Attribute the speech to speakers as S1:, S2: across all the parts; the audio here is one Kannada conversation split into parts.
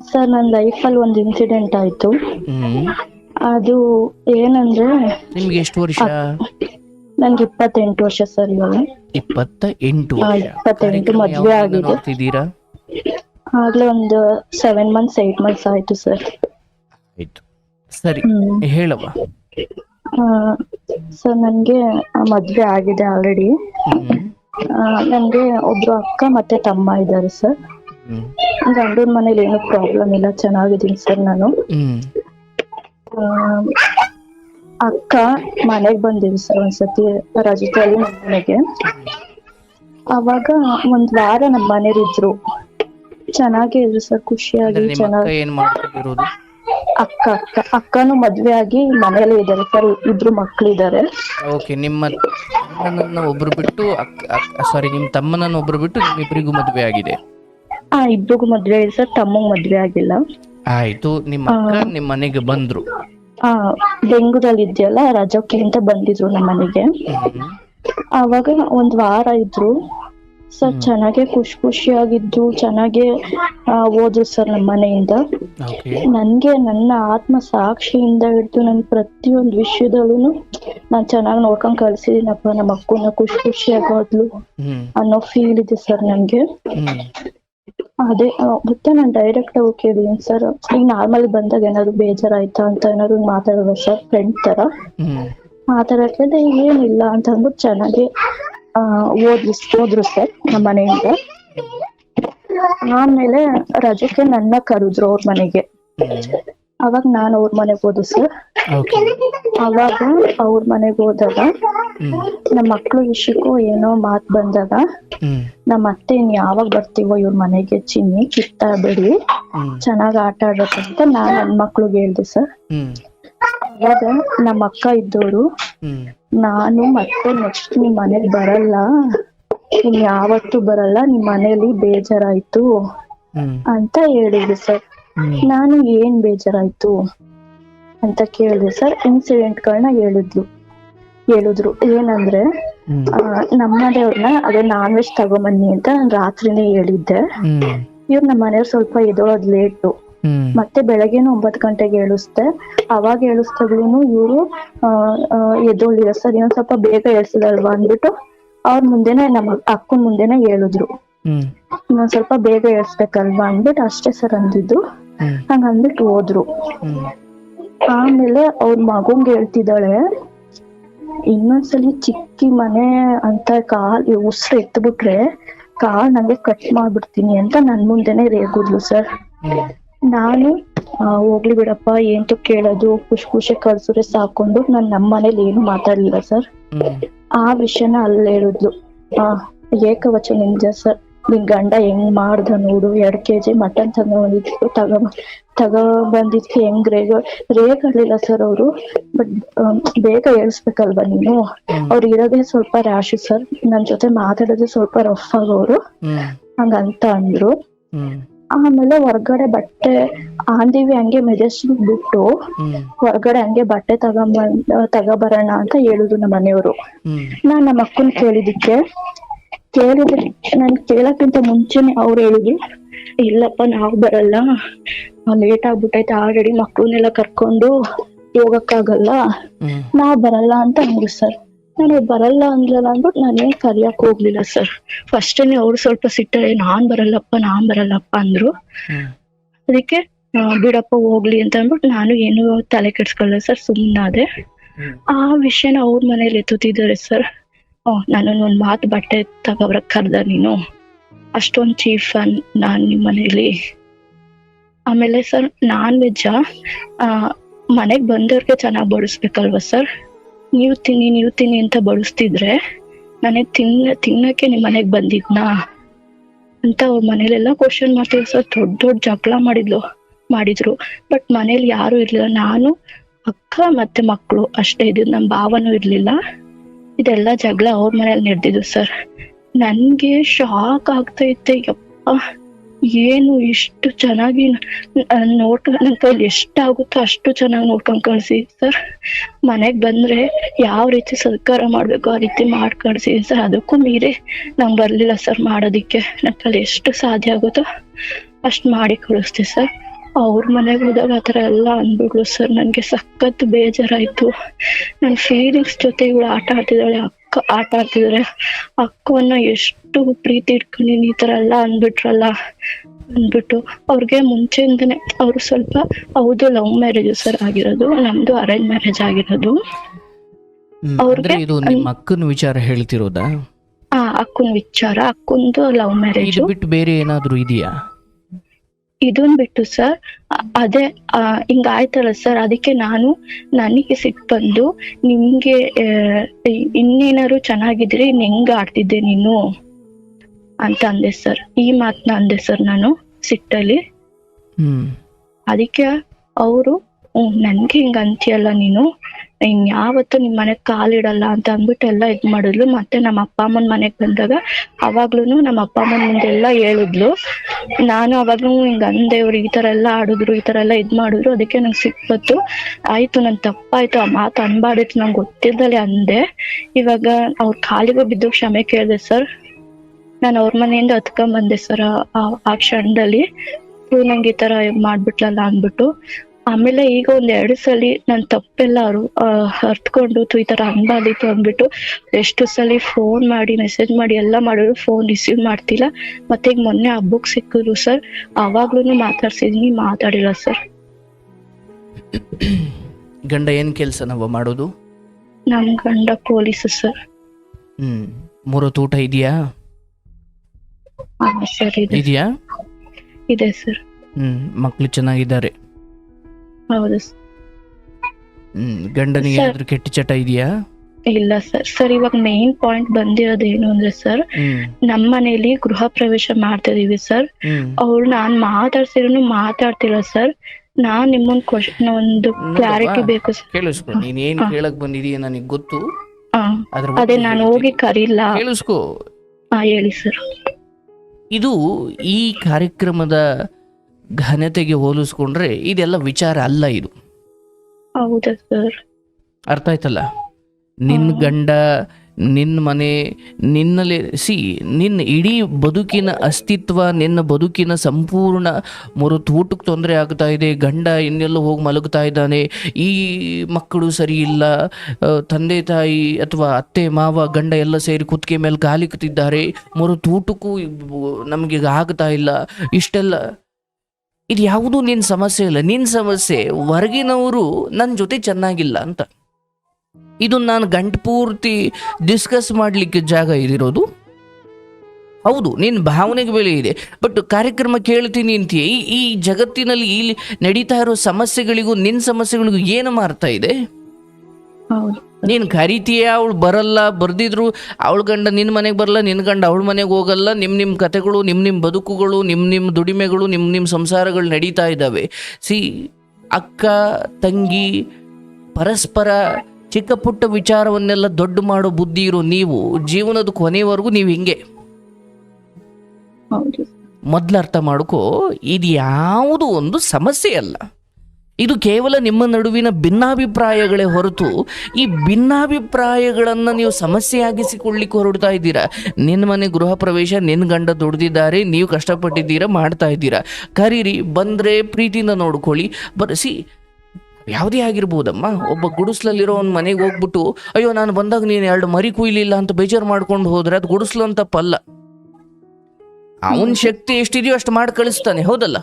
S1: ಸರ್ ನನ್ನ ಲೈಫಲ್ಲಿ ಒಂದು ಇನ್ಸಿಡೆಂಟ್ ಆಯ್ತು.
S2: ಹ್ಮ್.
S1: ಅದು ಏನಂದ್ರೆ
S2: ನಿಮ್ಗೆ ಎಷ್ಟು ವರ್ಷ?
S1: ನನ್ಗೆ ಇಪ್ಪತ್ತೆಂಟು ವರ್ಷ ಸರ್ ಇವಾಗ.
S2: ಇಪ್ಪತ್ತ ಎಂಟು ವರ್ಷ.
S1: ಇಪ್ಪತ್ತೆಂಟು
S2: ಕಾರ್ಯಕ್ರಮ
S1: ಮದ್ವೆ
S2: ಯಾವಾಗಿಂದ
S1: ಆಗಿದೆ.
S2: ನೋಡ್ತಿದ್ದೀರಾ?
S1: ಆಗ್ಲೇ ಒಂದು ಸೆವೆನ್ ಮಂತ್ಸ್ ಏಟ್ ಮಂತ್ಸ್ ಆಯ್ತು ಸರ್.
S2: ಆಯ್ತು. ಸರಿ
S1: ಹ್ಮ್.
S2: ಹೇಳವ್ವ.
S1: ಸರ್ ನನಗೆ ಮದ್ವೆ ಆಗಿದೆ ಆಲ್ರೆಡಿ
S2: ಹ್ಮ್.
S1: ನನಗೆ ಒಬ್ರು ಅಕ್ಕ ಮತ್ತೆ ತಮ್ಮ ಇದ್ದಾರೆ ಸರ್. ಗಂಡನ ಮನೇಲಿ ಏನು ಪ್ರಾಬ್ಲಮ್ ಇಲ್ಲ ಚೆನ್ನಾಗಿದ್ದೀನಿ ಸರ್ ನಾನು. ಅಕ್ಕ ಮನೆಗ್ ಬಂದಿವಿ ಸರ್ ಒಂದ್ಸತಿ ರಜತಲ್ಲಿ ನಮ್ಮ ಮನೆಗೆ. ಅವಾಗ ಒಂದ್ ವಾರ ನಮ್ಮ ಮನೇಲಿ ಇದ್ರು. ಚೆನ್ನಾಗೇ ಇದ್ರು ಸರ್ ಖುಷಿಯಾಗಿ
S2: ನಿಮ್ಮ ಅಕ್ಕ
S1: ಚೆನ್ನಾಗಿ.
S2: ಏನ್ ಮಾಡ್ಕೊಂಡಿರೋದು
S1: ಅಕ್ಕ ಅಕ್ಕ ಅಕ್ಕನು ಮದ್ವೆ ಆಗಿ ಮನೇಲೆ ಇದ್ದಾರೆ ಸರ್ ಇಬ್ರು ಮಕ್ಳಿದಾರೆ
S2: ಓಕೆ ನಿಮ್ಮ ಅಣ್ಣನನ್ನ ಒಬ್ರು ಬಿಟ್ಟು ಸಾರಿ ನಿಮ್ ತಮ್ಮನನ್ನ ಒಬ್ರು ಬಿಟ್ಟು ನಿಮ್ಮಿಬ್ಬರಿಗೂ ಮದ್ವೆ ಆಗಿದೆ.
S1: ಆ ಇಬ್ಬರಿಗೂ ಮದ್ವೆ ಆಗಿದೆ ಸರ್ ತಮ್ಮಗ್ ಮದ್ವೆ ಆಗಿಲ್ಲ.
S2: ಆಯ್ತು ನಿಮ್ಮ ಅಕ್ಕ ನಿಮ್ಮ ಮನೆಗೆ ಬಂದ್ರು?
S1: ಆ ಬೆಂಗಳೂರಲ್ಲಿ ಇದೆಯಲ್ಲ ರಜಕ್ಕೆ ಅಂತ ಬಂದಿದ್ರು ನಮ್ಮ ಮನೆಗೆ. ಅವಾಗ ಒಂದ್ ವಾರ ಇದ್ರು. ಸರ್ ಚೆನ್ನಾಗೆ ಖುಷಿ ಖುಷಿಯಾಗಿದ್ದು ಚೆನ್ನಾಗೆ ಓದ್ರು ಸರ್ ನಮ್ಮ ಮನೆಯಿಂದ. ನನ್ಗೆ ನನ್ನ ಆತ್ಮ ಸಾಕ್ಷಿಯಿಂದ ಹಿಡಿದು ನನ್ ಪ್ರತಿಯೊಂದು ವಿಷಯದಲ್ಲೂ ನಾನ್ ಚೆನ್ನಾಗಿ ನೋಡ್ಕೊಂಡ್ ಕಳ್ಸಿದೀನಪ್ಪ ನಮ್ಮ ಅಕ್ಕನ ಖುಷಿ ಖುಷಿಯಾಗಿ ಹೋದ್ಲು ಅನ್ನೋ ಫೀಲ್ ಇದೆ ಸರ್ ನನ್ಗೆ. ಅದೇ ಮತ್ತೆ ನಾನ್ ಡೈರೆಕ್ಟ್ ಆಗಿ ಕೇಳಿದೀನಿ ಸರ್ ಈಗ ನಾರ್ಮಲ್ ಬಂದಾಗ ಏನಾದ್ರು ಬೇಜಾರಾಯ್ತಾ ಅಂತ ಏನಾದ್ರು ಮಾತಾಡೋದು ಸರ್ ಫ್ರೆಂಡ್ ತರ? ಮಾತಾಡಕ್ಕೆ ಏನಿಲ್ಲ ಅಂತ ಅಂದ್ಬಿಟ್ಟು ಚೆನ್ನಾಗಿ ಆ ಓದ್ಲಿ ಓದ್ರು ಸರ್ ನಮ್ಮ ಮನೆಯಿಂದ. ಆಮೇಲೆ ರಜಕ್ಕೆ ನನ್ನ ಕರೆದ್ರು ಅವ್ರ ಮನೆಗೆ. ಅವಾಗ ನಾನು ಅವ್ರ ಮನೆಗೆ ಹೋದು ಸರ್ ಅವಾಗ ಅವ್ರ ಮನೆಗೆ ಹೋದಾಗ ನಮ್ಮ ಮಕ್ಳು ವಿಷಯಕ್ಕೂ ಏನೋ ಮಾತ್ ಬಂದಾಗ ನಮ್ಮ ಅತ್ತೆ ಇನ್ ಯಾವಾಗ ಬರ್ತೀವೋ ಇವ್ರ ಮನೆಗೆ ಚಿನ್ನಿ ಕಿತ್ತಾಬೇಡಿ ಚೆನ್ನಾಗ್ ಆಟ ಆಡ್ಬೇಕಂತ ನಾನ್ ನನ್ ಮಕ್ಳಿಗೆ ಹೇಳ್ದೆ ಸರ್ ಅವಾಗ ನಮ್ಮ ಅಕ್ಕ ಇದ್ದೋರು ನಾನು ಮತ್ತೆ ನೆಕ್ಸ್ಟ್ ನಿಮ್ ಮನೆಗ್ ಬರಲ್ಲ. ನಿಮ್ ಯಾವತ್ತು ಬರಲ್ಲ ನಿಮ್ ಮನೇಲಿ ಬೇಜಾರಾಯ್ತು ಅಂತ ಹೇಳಿದ್ರು ಸರ್ ನಾನು ಏನ್ ಬೇಜಾರಾಯ್ತು ಅಂತ ಕೇಳಿದೆ ಸರ್. ಇನ್ಸಿಡೆಂಟ್ಗಳನ್ನ ಹೇಳಿದ್ಲು. ಹೇಳಿದ್ರು. ಏನಂದ್ರೆ
S2: ಹ್ಮ್.
S1: ಆ, ನಮ್ಮ ಮನೆಯವ್ರನ್ನ ಅದೇ ನಾನ್ ವೆಜ್ ತಗೊಂಬನ್ನಿ ಅಂತ ನಾನ್ ರಾತ್ರಿನೇ ಹೇಳಿದ್ದೆ. ಇವ್ರು ನಮ್ಮ ಮನೆಯವ್ರು ಸ್ವಲ್ಪ ಎದೋಳೋದ್ ಲೇಟು ಮತ್ತೆ ಬೆಳಗ್ಗೆನು ಒಂಬತ್ ಗಂಟೆಗೆ ಏಳಿಸ್ದೆ. ಅವಾಗ ಏಳಿಸ್ದಾಗ್ಲೂನು ಇವರು ಎದ್ದೋಳಿಲ್ಲ ಸರ್. ಇನ್ನೊಂದ್ ಸ್ವಲ್ಪ ಬೇಗ ಏಳ್ಸಿದಲ್ವಾ ಅಂದ್ಬಿಟ್ಟು ಅವ್ರ ಮುಂದೆನೆ ನಮ್ಮ ಅಕ್ಕನ ಮುಂದೆನೆ ಹೇಳಿದ್ರು. ಸ್ವಲ್ಪ ಬೇಗ ಏಳ್ಸ್ಬೇಕಲ್ವಾ ಅಂದ್ಬಿಟ್ಟು ಅಷ್ಟೇ ಸರ್ ಅಂದಿದ್ದು. ಹಂಗ ಅಂದ್ಬಿಟ್ಟು ಹೋದ್ರು. ಆಮೇಲೆ ಅವ್ರ ಮಗಂಗ್ ಹೇಳ್ತಿದ್ದಾಳೆ ಇನ್ನೊಂದ್ಸಲಿ ಚಿಕ್ಕಿ ಮನೆ ಅಂತ ಕಾಲ್ ಉಸಿರು ಎತ್ಬಿಟ್ರೆ ಕಾಲ್ ನಂಗೆ ಕಟ್ ಮಾಡ್ಬಿಡ್ತೀನಿ ಅಂತ ನನ್ ಮುಂದೆನೆ ರೇಗುದ್ಲು ಸರ್. ನಾನು ಹೋಗ್ಲಿ ಬಿಡಪ್ಪ ಏಂತು ಕೇಳೋದು ಖುಷಿ ಖುಷಿ ಕಳ್ಸಿದ್ರೆ ಸಾಕೊಂಡು ನಾನ್ ನಮ್ಮ ಮನೇಲಿ ಏನು ಮಾತಾಡ್ಲಿಲ್ಲ ಸರ್. ಆ ವಿಷಯನ ಅಲ್ಲಿ ಹೇಳಿದ್ಲು. ಆ ಏಕವಚನ ನಿಂಜ ಸರ್? ನಿನ್ ಗಂಡ ಹೆಂಗ್ ಮಾಡ್ದ ನೋಡು ಎರಡ್ ಕೆಜಿ ಮಟನ್ ತಗೊಂಡಿದ್ಕು ತಗೊಂಬ ತಗೊಂಬಂದಿದ್ಕೆ ಹೆಂಗ್ ರೇಗ ರೇಗಾಡ್ಲಿಲ್ಲ ಸರ್ ಅವರು ಬಟ್ ಬೇಗ ಹೇಳ್ಸ್ಬೇಕಲ್ವಾ ನೀನು. ಅವ್ರು ಇರೋದೇ ಸ್ವಲ್ಪ ರಾಶಿ ಸರ್ ನನ್ ಜೊತೆ ಮಾತಾಡೋದೇ ಸ್ವಲ್ಪ ರಫ್ ಆಗೋರು ಹಂಗಂತ ಅಂದ್ರು. ಆಮೇಲೆ ಹೊರ್ಗಡೆ ಬಟ್ಟೆ ಆಂದಿವಿ ಹಂಗೆ ಮೆಜೆಸ್ಟಿಕ್ ಬಿಟ್ಟು ಹೊರ್ಗಡೆ ಹಂಗೆ ಬಟ್ಟೆ ತಗೊಂಬಂದ್ ತಗೋಬರೋಣ ಅಂತ ಹೇಳುದು ನಮ್ಮ ಮನೆಯವರು ನಾನ್ ನಮ್ಮ ಅಕ್ಕನ್ ಕೇಳಿದಕ್ಕೆ ಕೇಳಿದ್ರೆ ನಾನು ಕೇಳಕ್ಕಿಂತ ಮುಂಚೆನೆ ಅವ್ರು ಹೇಳಿದ್ರು ಇಲ್ಲಪ್ಪ ನಾವ್ ಬರಲ್ಲ ಲೇಟ್ ಆಗ್ಬಿಟ್ಟೈತೆ ಆಲ್ರೆಡಿ ಮಕ್ಕಳನ್ನೆಲ್ಲ ಕರ್ಕೊಂಡು ಹೋಗಕ್ಕಾಗಲ್ಲ ನಾವ್ ಬರಲ್ಲ ಅಂತ ಅಂದ್ರು ಸರ್. ನಾನು ಬರಲ್ಲ ಅಂದ್ರಲ್ಲ ಅಂದ್ಬಿಟ್ಟು ನಾನೇನ್ ಕರಿಯಕ್ ಹೋಗ್ಲಿಲ್ಲ ಸರ್. ಫಸ್ಟೇನೆ ಅವ್ರು ಸ್ವಲ್ಪ ಸಿಟ್ಟರೆ ನಾನ್ ಬರಲ್ಲಪ್ಪ ನಾನ್ ಬರಲ್ಲಪ್ಪ ಅಂದ್ರು. ಅದಕ್ಕೆ ಬಿಡಪ್ಪ ಹೋಗ್ಲಿ ಅಂತ ಅಂದ್ಬಿಟ್ಟು ನಾನು ಏನು ತಲೆ ಕೆಡ್ಸ್ಕೊಳ್ಳ ಸರ್ ಸುಮ್ಮನಾದೆ ಆ ವಿಷಯನ ಅವ್ರ ಮನೇಲಿ ಎತ್ತುತ್ತಿದ್ದಾರೆ ಸರ್. ನಾನು ಒಂದ್ ಮಾತು ಬಟ್ಟೆ ತಗೋಬ್ರ ಕರ್ದ ನೀನು. ಅಷ್ಟೊಂದ್ ಚೀಫ್ ನಾನ್ ನಿಮ್ಮ ಮನೇಲಿ. ಆಮೇಲೆ ಸರ್ ನಾನ್ ವೆಜ್ಜ? ಮನೆಗೆ ಬಂದವ್ರಿಗೆ ಚೆನ್ನಾಗಿ ಬಡಿಸ್ಬೇಕಲ್ವ ಸರ್ ನೀವು ತಿನ್ನಿ ನೀವು ತಿನ್ನಿ ಅಂತ ಬಡಿಸ್ತಿದ್ರೆ ನನಗ್ ತಿನ್ನ ತಿನ್ನಕ್ಕೆ ನಿಮ್ಮ ಮನೆಗೆ ಬಂದಿದ್ನಾ? ಅಂತ ಅವ್ರ ಮನೇಲೆಲ್ಲ ಕ್ವಶನ್ ಮಾಡ್ತಿದ್ರು ಸರ್ ದೊಡ್ಡ ದೊಡ್ಡ ಜಗಳ ಮಾಡಿದ್ಲು, ಮಾಡಿದ್ರು. ಬಟ್ ಮನೇಲಿ ಯಾರು ಇರ್ಲಿಲ್ಲ. ನಾನು ಅಕ್ಕ ಮತ್ತೆ ಮಕ್ಕಳು ಅಷ್ಟೇ ಇದ್ದು ನಮ್ಮ ಭಾವನೂ ಇರ್ಲಿಲ್ಲ. ಇದೆಲ್ಲ ಜಗಳ ಅವ್ರ ಮನೇಲಿ ನಡೆದಿದ್ದು ಸರ್. ನನ್ಗೆ ಶಾಕ್ ಆಗ್ತೈತೆ ಯಪ್ಪ. ಏನು ಇಷ್ಟು ಚೆನ್ನಾಗಿ ನೋಡ್ಕೊಂಡು ನನ್ ಕೈಲಿ ಎಷ್ಟಾಗುತ್ತೋ ಅಷ್ಟು ಚೆನ್ನಾಗಿ ನೋಡ್ಕೊಂಡ್ ಕಳ್ಸಿ ಸರ್. ಮನೆಗೆ ಬಂದ್ರೆ ಯಾವ ರೀತಿ ಸತ್ಕಾರ ಮಾಡ್ಬೇಕು ಆ ರೀತಿ ಮಾಡ್ ಕಳ್ಸಿ ಸರ್. ಅದಕ್ಕೂ ಮೀರಿ ನಂಗೆ ಬರಲಿಲ್ಲ ಸರ್ ಮಾಡೋದಿಕ್ಕೆ. ನನ್ ಕೈಲಿ ಎಷ್ಟು ಸಾಧ್ಯ ಆಗುತ್ತೋ ಅಷ್ಟ್ ಮಾಡಿ ಕಳಿಸ್ತೀವಿ ಸರ್. ಅವ್ರ ಮನೆಗೆ ಹೋದಾಗ ಆತರ ಎಲ್ಲ ಅಂದ್ಬಿಡ್ಲು ಸರ್. ನನ್ಗೆ ಸಖತ್ ಬೇಜಾರಾಯ್ತು. ನನ್ ಫೀಲಿಂಗ್ಸ್ ಜೊತೆ ಇವಳು ಆಟ ಆಡ್ತಿದ್ದಾಳೆ ಅಕ್ಕ ಆಟ ಆಡ್ತಿದಾರೆ. ಅಕ್ಕವನ್ನ ಎಷ್ಟು ಪ್ರೀತಿ ಇಟ್ಕೊಂಡಿನಿ ಈ ತರ ಎಲ್ಲ ಅಂದ್ಬಿಟ್ರಲ್ಲ ಅಂದ್ಬಿಟ್ಟು ಅವ್ರಿಗೆ ಮುಂಚೆಯಿಂದನೆ ಅವ್ರು ಸ್ವಲ್ಪ ಹೌದು ಲವ್ ಮ್ಯಾರೇಜ್ ಸರ್ ಆಗಿರೋದು ನಮ್ದು ಅರೇಂಜ್ ಮ್ಯಾರೇಜ್ ಆಗಿರೋದು. ಅವ್ರಿಗೆ-
S2: ಇದು ನಿಮ್ಮ ಅಕ್ಕನ ವಿಚಾರ ಹೇಳ್ತಿರೋದಾ?
S1: ಆ ಅಕ್ಕನ ವಿಚಾರ ಅಕ್ಕಂದು ಲವ್ ಮ್ಯಾರೇಜ್.
S2: ಬಿಟ್ಟು ಬೇರೆ ಏನಾದ್ರೂ ಇದೆಯಾ?
S1: ಇದನ್ ಬಿಟ್ಟು ಸರ್ ಅದೇ ಹಿಂಗ ಆಯ್ತಲ್ಲ ಸರ್ ಅದಕ್ಕೆ ನಾನು ನನಗೆ ಸಿಟ್ ಬಂದು ನಿಮ್ಗೆ ಆ, ಇನ್ನೇನಾದ್ರು ಚೆನ್ನಾಗಿದ್ರೆ ಇನ್ ಹೆಂಗ್ ಆಡ್ತಿದ್ದೆ ನೀನು? ಅಂತ ಅಂದೆ ಸರ್. ಈ ಮಾತನ್ನ ಅಂದೆ ಸರ್ ನಾನು ಸಿಟ್ಟಲ್ಲಿ. ಅದಕ್ಕೆ ಅವರು ನನ್ಗೆ ಹಿಂಗ ಅಂತೀಯಲ್ಲ ನೀನು? ಇನ್ ಯಾವತ್ತು ನಿಮ್ ಮನೆಗ್ ಕಾಲಿಡಲ್ಲ ಅಂತ ಅಂದ್ಬಿಟ್ಟು ಎಲ್ಲ ಇದ್ ಮಾಡಿದ್ಲು. ಮತ್ತೆ ನಮ್ಮ ಅಪ್ಪ ಅಮ್ಮನ್ ಮನೆಗ್ ಬಂದಾಗ ಅವಾಗ್ಲೂನು ನಮ್ಮ ಅಪ್ಪ ಅಮ್ಮನ ಮುಂದೆ ಎಲ್ಲ ಹೇಳಿದ್ಲು. ನಾನು ಅವಾಗ್ಲೂ ಹಿಂಗ ಅಂದೆ ಇವ್ರು ಈ ತರ ಎಲ್ಲ ಆಡಿದ್ರು, ಈ ತರ ಎಲ್ಲ ಇದ್ ಮಾಡಿದ್ರು. ಅದಕ್ಕೆ ನಂಗೆ ಸಿಕ್ಬತ್ತು ಆಯ್ತು ನನ್ ತಪ್ಪಾಯ್ತು. ಆ ಮಾತು ಅನ್ಬಾಡಿತ್ತು ನಂಗೆ ಗೊತ್ತಿದ್ದಲೆ ಅಂದೆ. ಇವಾಗ ಅವ್ರ ಕಾಲಿಗೂ ಬಿದ್ದು ಕ್ಷಮೆ ಕೇಳಿದೆ, ಸರ್. ನಾನು ಅವ್ರ ಮನೆಯಿಂದ ಹತ್ಕೊಂಡ್ ಬಂದೆ, ಸರ್, ಆ ಕ್ಷಣದಲ್ಲಿ. ನಂಗೆ ಈ ತರ ಮಾಡ್ಬಿಟ್ಲಲ್ಲ ಅಂದ್ಬಿಟ್ಟು. ಆಮೇಲೆ ಈಗ ಒಂದ್ ಎರಡು ಸಲಿ ನನ್ ತಪ್ಪೆಲ್ಲ ಅವರು ಅರ್ತ್ಕೊಂಡು ಈ ತರ ಅನ್ಬಾರ್ದಿತ್ತು ಅಂದ್ಬಿಟ್ಟು ಎಷ್ಟು ಸಲಿ ಫೋನ್ ಮಾಡಿ ಮೆಸೇಜ್ ಮಾಡಿ ಎಲ್ಲ ಮಾಡಿದ್ರು ಫೋನ್ ರಿಸೀವ್ ಮಾಡ್ತಿಲ್ಲ. ಮತ್ತೆ ಈಗ ಮೊನ್ನೆ ಹಬ್ಬಕ್ ಸಿಕ್ಕಿದ್ರು ಸರ್ ಅವಾಗ್ಲೂ ಮಾತಾಡ್ಸಿದೀನಿ ಮಾತಾಡಿಲ್ಲ ಸರ್
S2: ಗಂಡ ಏನ್ ಕೆಲ್ಸ ನಾವು ಮಾಡೋದು?
S1: ನಮ್ ಗಂಡ ಪೊಲೀಸ್ ಸರ್
S2: ಹ್ಮ್ ಮೂರೊತ್ತು ಊಟ ಇದೆಯಾ?
S1: ಹಾ ಸರ್ ಇದೆ.
S2: ಇದೆಯಾ?
S1: ಇದೆ ಸರ್
S2: ಹ್ಮ್ ಮಕ್ಳು ಚೆನ್ನಾಗಿದ್ದಾರೆ.
S1: ಹೌದು.
S2: ಹ್ಮ್ ಗಂಡನಿಗೆ
S1: Sir.
S2: ಏನಾದ್ರೂ ಕೆಟ್ಟ ಚಟ ಇದೆಯಾ?
S1: ಇಲ್ಲ ಸರ್ ಸರ್ ಇವಾಗ ಮೇನ್ ಪಾಯಿಂಟ್ ಬಂದಿರೋದು ಏನು ಅಂದ್ರೆ ಸರ್
S2: ಹ್ಮ್.
S1: ನಮ್ ಮನೇಲಿ ಗೃಹ ಪ್ರವೇಶ ಮಾಡ್ತಾ ಇದೀವಿ ಸರ್
S2: ಹ್ಮ್.
S1: ಅವ್ಳು ನಾನ್ ಮಾತಾಡ್ಸಿದ್ರು ಮಾತಾಡ್ತಿಲ್ಲ ಸರ್ ನಾನ್ ನಿಮ್ಮೊಂದ್ ಕ್ವಶನ್ ಒಂದು
S2: ನೋಡವ್ವ,
S1: ಕ್ಲಾರಿಟಿ ಬೇಕು ಸರ್
S2: ಕೇಳಿಸ್ಕೊ. ನೀನ್ ಏನ್
S1: ಹಾ.
S2: ಕೇಳಕ್ ಬಂದಿದೀಯ ನನಗೆ ಗೊತ್ತು.
S1: ಹಾ.
S2: ಅದ್ರ
S1: ಅದೇ ನಾನು
S2: ಹೇಳ್ತೀನಿ.
S1: ಹೋಗಿ ಕರೀಲ್ಲ.
S2: ಕೇಳಿಸ್ಕೊ.
S1: ಹಾ ಹೇಳಿ ಸರ್
S2: ಇದು ಈ ಕಾರ್ಯಕ್ರಮದ ಘನತೆಗೆ ಹೋಲಿಸ್ಕೊಂಡ್ರೆ ಇದೆಲ್ಲ ವಿಚಾರ ಅಲ್ಲ ಇದು.
S1: ಹೌದಾ ಸರ್?
S2: ಅರ್ಥ ಆಯ್ತಲ್ಲ? ನಿನ್ನ ಗಂಡ ನಿನ್ನ ಮನೆ ನಿನ್ನಲ್ಲಿ ಸಿ ನಿನ್ನ ಇಡೀ ಬದುಕಿನ ಅಸ್ತಿತ್ವ ನಿನ್ನ ಬದುಕಿನ ಸಂಪೂರ್ಣ ಮರುತು ಊಟಕ್ಕೆ ತೊಂದರೆ ಆಗ್ತಾ ಇದೆ ಗಂಡ ಇನ್ನೆಲ್ಲ ಹೋಗಿ ಮಲಗ್ತಾ ಇದ್ದಾನೆ ಈ ಮಕ್ಕಳು ಸರಿ ಇಲ್ಲ ತಂದೆ ತಾಯಿ ಅಥವಾ ಅತ್ತೆ ಮಾವ ಗಂಡ ಎಲ್ಲ ಸೇರಿ ಕುತ್ತಿಗೆ ಮೇಲೆ ಕಾಲಿಕ್ತಿದ್ದಾರೆ ಮರುತು ಊಟಕ್ಕೂ ನಮಗೆ ಆಗ್ತಾ ಇಲ್ಲ ಇಷ್ಟೆಲ್ಲ ಇದು ಯಾವುದೂ ನಿನ್ನ ಸಮಸ್ಯೆ ಇಲ್ಲ. ನಿನ್ನ ಸಮಸ್ಯೆ, ಹೊರಗಿನವರು ನನ್ನ ಜೊತೆ ಚೆನ್ನಾಗಿಲ್ಲ ಅಂತ. ಇದು ನಾನು ಗಂಟು ಪೂರ್ತಿ ಡಿಸ್ಕಸ್ ಮಾಡಲಿಕ್ಕೆ ಜಾಗ ಇದಿರೋದು. ಹೌದು ನಿನ್ನ ಭಾವನೆಗೆ ಬೆಲೆ ಇದೆ. ಬಟ್ ಕಾರ್ಯಕ್ರಮ ಕೇಳ್ತೀನಿ ಅಂತೀಯ? ಈ ಈ ಜಗತ್ತಿನಲ್ಲಿ ಇಲ್ಲಿ ನಡೀತಾ ಇರೋ ಸಮಸ್ಯೆಗಳಿಗೂ ನಿನ್ನ ಸಮಸ್ಯೆಗಳಿಗೂ ಏನು ಮಾರ್ತಾ ಇದೆ? ನೀನು ಕರಿತೀಯ? ಅವಳು ಬರಲ್ಲ ಬರ್ದಿದ್ರು ಅವಳ ಗಂಡ ನಿನ್ನ ಮನೆಗೆ ಬರಲ್ಲ ನಿನ್ನ ಗಂಡ ಅವಳ ಮನೆಗೆ ಹೋಗಲ್ಲ ನಿಮ್ಮ ನಿಮ್ಮ ಕತೆಗಳು ನಿಮ್ಮ ನಿಮ್ಮ ಬದುಕುಗಳು ನಿಮ್ಮ ನಿಮ್ಮ ದುಡಿಮೆಗಳು ನಿಮ್ಮ ನಿಮ್ಮ ಸಂಸಾರಗಳು ನಡೀತಾ ಇದ್ದಾವೆ ಸಿ ಅಕ್ಕ ತಂಗಿ ಪರಸ್ಪರ ಚಿಕ್ಕ ಪುಟ್ಟ ವಿಚಾರವನ್ನೆಲ್ಲ ದೊಡ್ಡ ಮಾಡೋ ಬುದ್ಧಿ ಇರೋ ನೀವು ಜೀವನದ ಕೊನೆವರೆಗೂ ನೀವು ಹಿಂಗೆ.
S1: ಮೊದ್ಲು
S2: ಮೊದಲು ಅರ್ಥ ಮಾಡ್ಕೋ ಇದು ಯಾವುದು ಒಂದು ಸಮಸ್ಯೆ ಅಲ್ಲ. ಇದು ಕೇವಲ ನಿಮ್ಮ ನಡುವಿನ ಭಿನ್ನಾಭಿಪ್ರಾಯಗಳೇ ಹೊರತು ಈ ಭಿನ್ನಾಭಿಪ್ರಾಯಗಳನ್ನು ನೀವು ಸಮಸ್ಯೆಯಾಗಿಸಿಕೊಳ್ಳಿಕ್ಕೆ ಹೊರಡ್ತಾ ಇದ್ದೀರಾ? ನಿನ್ನ ಮನೆ ಗೃಹ ಪ್ರವೇಶ ನಿನ್ನ ಗಂಡ ದುಡ್ದಿದ್ದಾರೆ ನೀವು ಕಷ್ಟಪಟ್ಟಿದ್ದೀರಾ ಮಾಡ್ತಾ ಇದ್ದೀರಾ? ಕರೀರಿ ಬಂದರೆ ಪ್ರೀತಿಯಿಂದ ನೋಡ್ಕೊಳ್ಳಿ. ಬರಸಿ ಯಾವುದೇ ಆಗಿರ್ಬೋದಮ್ಮ. ಒಬ್ಬ ಗುಡಿಸ್ಲಲ್ಲಿರೋ ಒಂದು ಮನೆಗೆ ಹೋಗ್ಬಿಟ್ಟು ಅಯ್ಯೋ ನಾನು ಬಂದಾಗ ನೀನು ಎರಡು ಮರಿ ಕುಯ್ಲಿಲ್ಲ ಅಂತ ಬೇಜಾರು ಮಾಡ್ಕೊಂಡು ಹೋದ್ರೆ ಅದು ಗುಡಿಸ್ಲು ಅಂತ ಪಲ್ಲ. ಅವನ ಶಕ್ತಿ ಎಷ್ಟಿದೆಯೋ ಅಷ್ಟು ಮಾಡಿ ಕಳಿಸ್ತಾನೆ ಹೌದಲ್ಲ?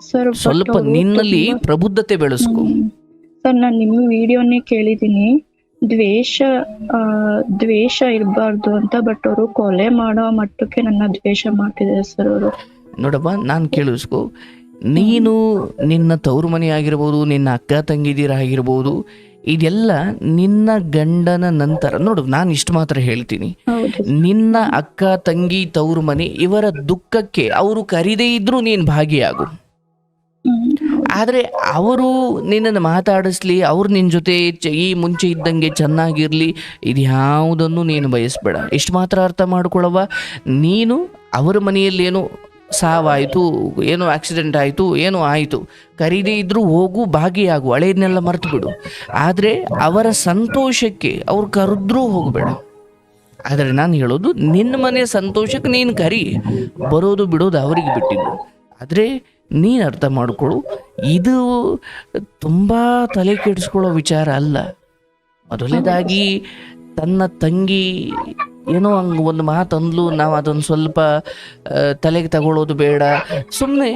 S2: ಸ್ವಲ್ಪ ನಿನ್ನಲ್ಲಿ ಪ್ರಬುದ್ಧತೆ ಬೆಳೆಸ್ಕೊ.
S1: ಸರ್ ನಾನು ನಿಮ್ಮ ವಿಡಿಯೋನೇ ಕೇಳಿದೀನಿ ದ್ವೇಷ ಆ, ದ್ವೇಷ ಇರಬಾರ್ದು ಅಂತ ಬಟ್ ಅವರು ಕೊಲೆ ಮಾಡೋ ಮಟ್ಟಕ್ಕೆ ನನ್ನ ದ್ವೇಷ ಮಾಡ್ತಿದ್ದಾರೆ ಸರ್ ಅವರು.
S2: ನೋಡಪ್ಪ ನಾನು ಕೇಳಿಸ್ಕೊ. ನೀನು ನಿನ್ನ ತವರು ಮನೆ ಆಗಿರ್ಬೋದು ನಿನ್ನ ಅಕ್ಕ ತಂಗಿದೀರ ಆಗಿರ್ಬೋದು ಇದೆಲ್ಲ ನಿನ್ನ ಗಂಡನ ನಂತರ ನೋಡು ನಾನು ಇಷ್ಟು ಮಾತ್ರ ಹೇಳ್ತೀನಿ. ನಿನ್ನ ಅಕ್ಕ ತಂಗಿ ತವರು ಮನೆ ಇವರ ದುಃಖಕ್ಕೆ ಅವರು ಕರಿದೇ ಇದ್ರೂ ನೀನು ಭಾಗಿಯಾಗು. ಆದರೆ ಅವರು ನಿನ್ನನ್ನು ಮಾತಾಡಿಸ್ಲಿ, ಅವ್ರು ನಿನ್ನ ಜೊತೆ ಈ ಮುಂಚೆ ಇದ್ದಂಗೆ ಚೆನ್ನಾಗಿರಲಿ, ಇದು ಯಾವುದನ್ನು ನೀನು ಬಯಸ್ಬೇಡ. ಇಷ್ಟು ಮಾತ್ರ ಅರ್ಥ ಮಾಡ್ಕೊಳ್ಳವ ನೀನು ಅವರ ಮನೆಯಲ್ಲಿ ಏನೋ ಸಾವಾಯಿತು, ಏನೋ ಆಕ್ಸಿಡೆಂಟ್ ಆಯಿತು, ಏನೋ ಆಯಿತು, ಖರೀದಿ ಇದ್ದರೂ ಹೋಗು, ಭಾಗಿಯಾಗು ಹಳೆಯದನ್ನೆಲ್ಲ ಮರೆತು ಬಿಡು ಆದರೆ ಅವರ ಸಂತೋಷಕ್ಕೆ ಅವ್ರು ಕರೆದ್ರೂ ಹೋಗಬೇಡ. ಆದರೆ ನಾನು ಹೇಳೋದು, ನಿನ್ನ ಮನೆ ಸಂತೋಷಕ್ಕೆ ನೀನು ಕರಿ. ಬರೋದು ಬಿಡೋದು ಅವರಿಗೆ ಬಿಟ್ಟಿದ್ದು. ಆದರೆ ನೀನು ಅರ್ಥ ಮಾಡಿಕೊಳ್ಳು ಇದು ತುಂಬ ತಲೆ ಕೆಡಿಸ್ಕೊಳ್ಳೋ ವಿಚಾರ ಅಲ್ಲ. ಮೊದಲನೇದಾಗಿ ತನ್ನ ತಂಗಿ ಏನೋ ಹಂಗೆ ಒಂದು ಮಾತಂದ್ಲು, ನಾವು ಅದೊಂದು ಸ್ವಲ್ಪ ತಲೆಗೆ ತಗೊಳ್ಳೋದು ಬೇಡ. ಸುಮ್ಮನೆ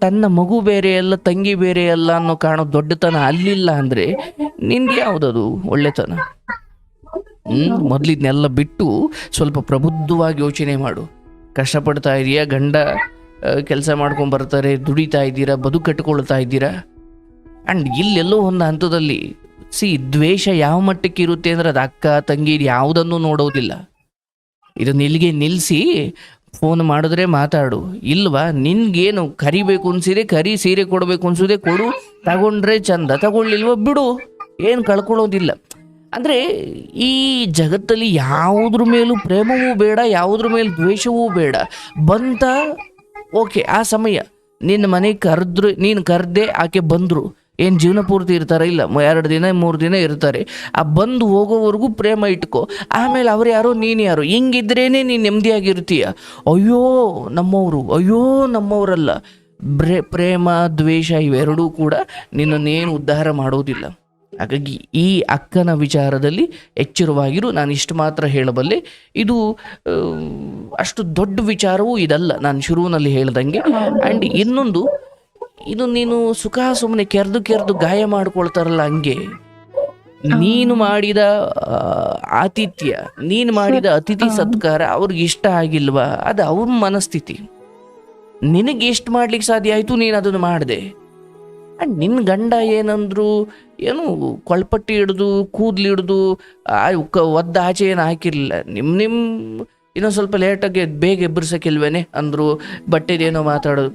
S2: ತನ್ನ ಮಗು ಬೇರೆ ಅಲ್ಲ, ತಂಗಿ ಬೇರೆ ಅಲ್ಲ ಅನ್ನೋ ಕಾಣೋ ದೊಡ್ಡತನ ಅಲ್ಲಿಲ್ಲ ಅಂದರೆ ನಿನ್ಗೆ ಯಾವುದದು ಒಳ್ಳೆತನ? ಹ್ಞೂ ಮೊದಲಿದ್ನೆಲ್ಲ ಬಿಟ್ಟು ಸ್ವಲ್ಪ ಪ್ರಬುದ್ಧವಾಗಿ ಯೋಚನೆ ಮಾಡು. ಕಷ್ಟಪಡ್ತಾ ಇದೆಯಾ ಗಂಡ. ಕೆಲಸ ಮಾಡ್ಕೊಂಡು ಬರ್ತಾರೆ, ದುಡಿತಾ ಇದ್ದೀರಾ ಬದುಕು ಕಟ್ಕೊಳ್ತಾ ಇದ್ದೀರಾ? ಆ್ಯಂಡ್ ಇಲ್ಲೆಲ್ಲೋ ಒಂದು ಹಂತದಲ್ಲಿ, ಸಿ, ದ್ವೇಷ ಯಾವ ಮಟ್ಟಕ್ಕೆ ಇರುತ್ತೆ ಅಂದರೆ ಅದು ಅಕ್ಕ, ತಂಗಿ ಯಾವುದನ್ನು ನೋಡೋದಿಲ್ಲ. ಇದನ್ನ ಇಲ್ಲಿಗೆ ನಿಲ್ಲಿಸಿ ಫೋನ್ ಮಾಡಿದ್ರೆ ಮಾತಾಡು. ಇಲ್ವಾ? ನಿನ್ಗೇನು ಕರಿಬೇಕು ಅನ್ಸಿದೆ ಕರಿ, ಸೀರೆ ಕೊಡಬೇಕು ಅನ್ಸಿದೆ ಕೊಡು, ತಗೊಂಡ್ರೆ ಚಂದ. ತಗೊಳ್ಳಿಲ್ವ? ಬಿಡು. ಏನು ಕಳ್ಕೊಳ್ಳೋದಿಲ್ಲ ಅಂದರೆ ಈ ಜಗತ್ತಲ್ಲಿ ಯಾವುದ್ರ ಮೇಲೂ ಪ್ರೇಮವೂ ಬೇಡ, ಯಾವುದ್ರ ಮೇಲೂ ದ್ವೇಷವೂ ಬೇಡ. ಬಂತ ಓಕೆ, ಆ ಸಮಯ ನಿನ್ನ ಮನೆಗೆ ಕರೆದ್ರು ನೀನು ಕರೆದೆ ಆಕೆ ಬಂದರು. ಏನು ಜೀವನ ಪೂರ್ತಿ ಇರ್ತಾರೆ? ಇಲ್ಲ ಎರಡು ದಿನ, ಮೂರು ದಿನ ಇರ್ತಾರೆ. ಆ ಬಂದು ಹೋಗೋವರೆಗೂ ಪ್ರೇಮ ಇಟ್ಕೋ. ಆಮೇಲೆ ಅವ್ರು ಯಾರೋ, ನೀನು ಯಾರು ಹಿಂಗಿದ್ರೇ ನೀನು ನೆಮ್ಮದಿಯಾಗಿರ್ತೀಯ. ಅಯ್ಯೋ, ನಮ್ಮವರು. ಅಯ್ಯೋ, ನಮ್ಮವರಲ್ಲ. ಬ್ರೇ ಪ್ರೇಮ, ದ್ವೇಷ ಇವೆರಡೂ ಕೂಡ ನಿನ್ನನ್ನೇನು ಉದ್ಧಾರ ಮಾಡೋದಿಲ್ಲ. ಹಾಗಾಗಿ ಈ ಅಕ್ಕನ ವಿಚಾರದಲ್ಲಿ ಎಚ್ಚರವಾಗಿರು. ನಾನು ಇಷ್ಟು ಮಾತ್ರ ಹೇಳಬಲ್ಲೆ. ಇದು ಅಷ್ಟು ದೊಡ್ಡ ವಿಚಾರವೂ ಇದಲ್ಲ. ನಾನು ಶುರುವಿನಲ್ಲಿ ಹೇಳ್ದಂಗೆ. ಆ್ಯಂಡ್ ಇನ್ನೊಂದು ಇದು ನೀನು ಸುಖ ಸುಮ್ಮನೆ ಕೆರೆದು ಕೆರೆದು ಗಾಯ ಮಾಡ್ಕೊಳ್ತಾರಲ್ಲ ಹಂಗೆ. ನೀನು ಮಾಡಿದ ಆತಿಥ್ಯ ನೀನು ಮಾಡಿದ ಅತಿಥಿ ಸತ್ಕಾರ ಅವ್ರಿಗೆ ಇಷ್ಟ ಆಗಿಲ್ವಾ? ಅದು ಅವ್ರ ಮನಸ್ಥಿತಿ. ನಿನಗೆ ಎಷ್ಟು ಮಾಡ್ಲಿಕ್ಕೆ ಸಾಧ್ಯ ಆಯಿತು ನೀನು ಅದನ್ನು ಮಾಡಿದೆ. ಆ್ಯಂಡ್ ನಿನ್ನ ಗಂಡ ಏನಂದ್ರು, ಏನು ಕೊಳ್ಪಟ್ಟಿ ಹಿಡ್ದು, ಕೂದ್ಲು ಹಿಡ್ದು ಕ ಒದ್ದ ಆಚೆ ಏನು ಹಾಕಿರಲಿಲ್ಲ. ನಿಮ್ಮ ನಿಮ್ಮ ಇನ್ನೊಂದು ಸ್ವಲ್ಪ ಲೇಟಾಗಿ ಬೇಗ ಎಬ್ಬರ್ಸಕ್ಕಿಲ್ವೇನೆ ಅಂದರು ಬಟ್ಟೆದೇನೋ ಮಾತಾಡೋದು.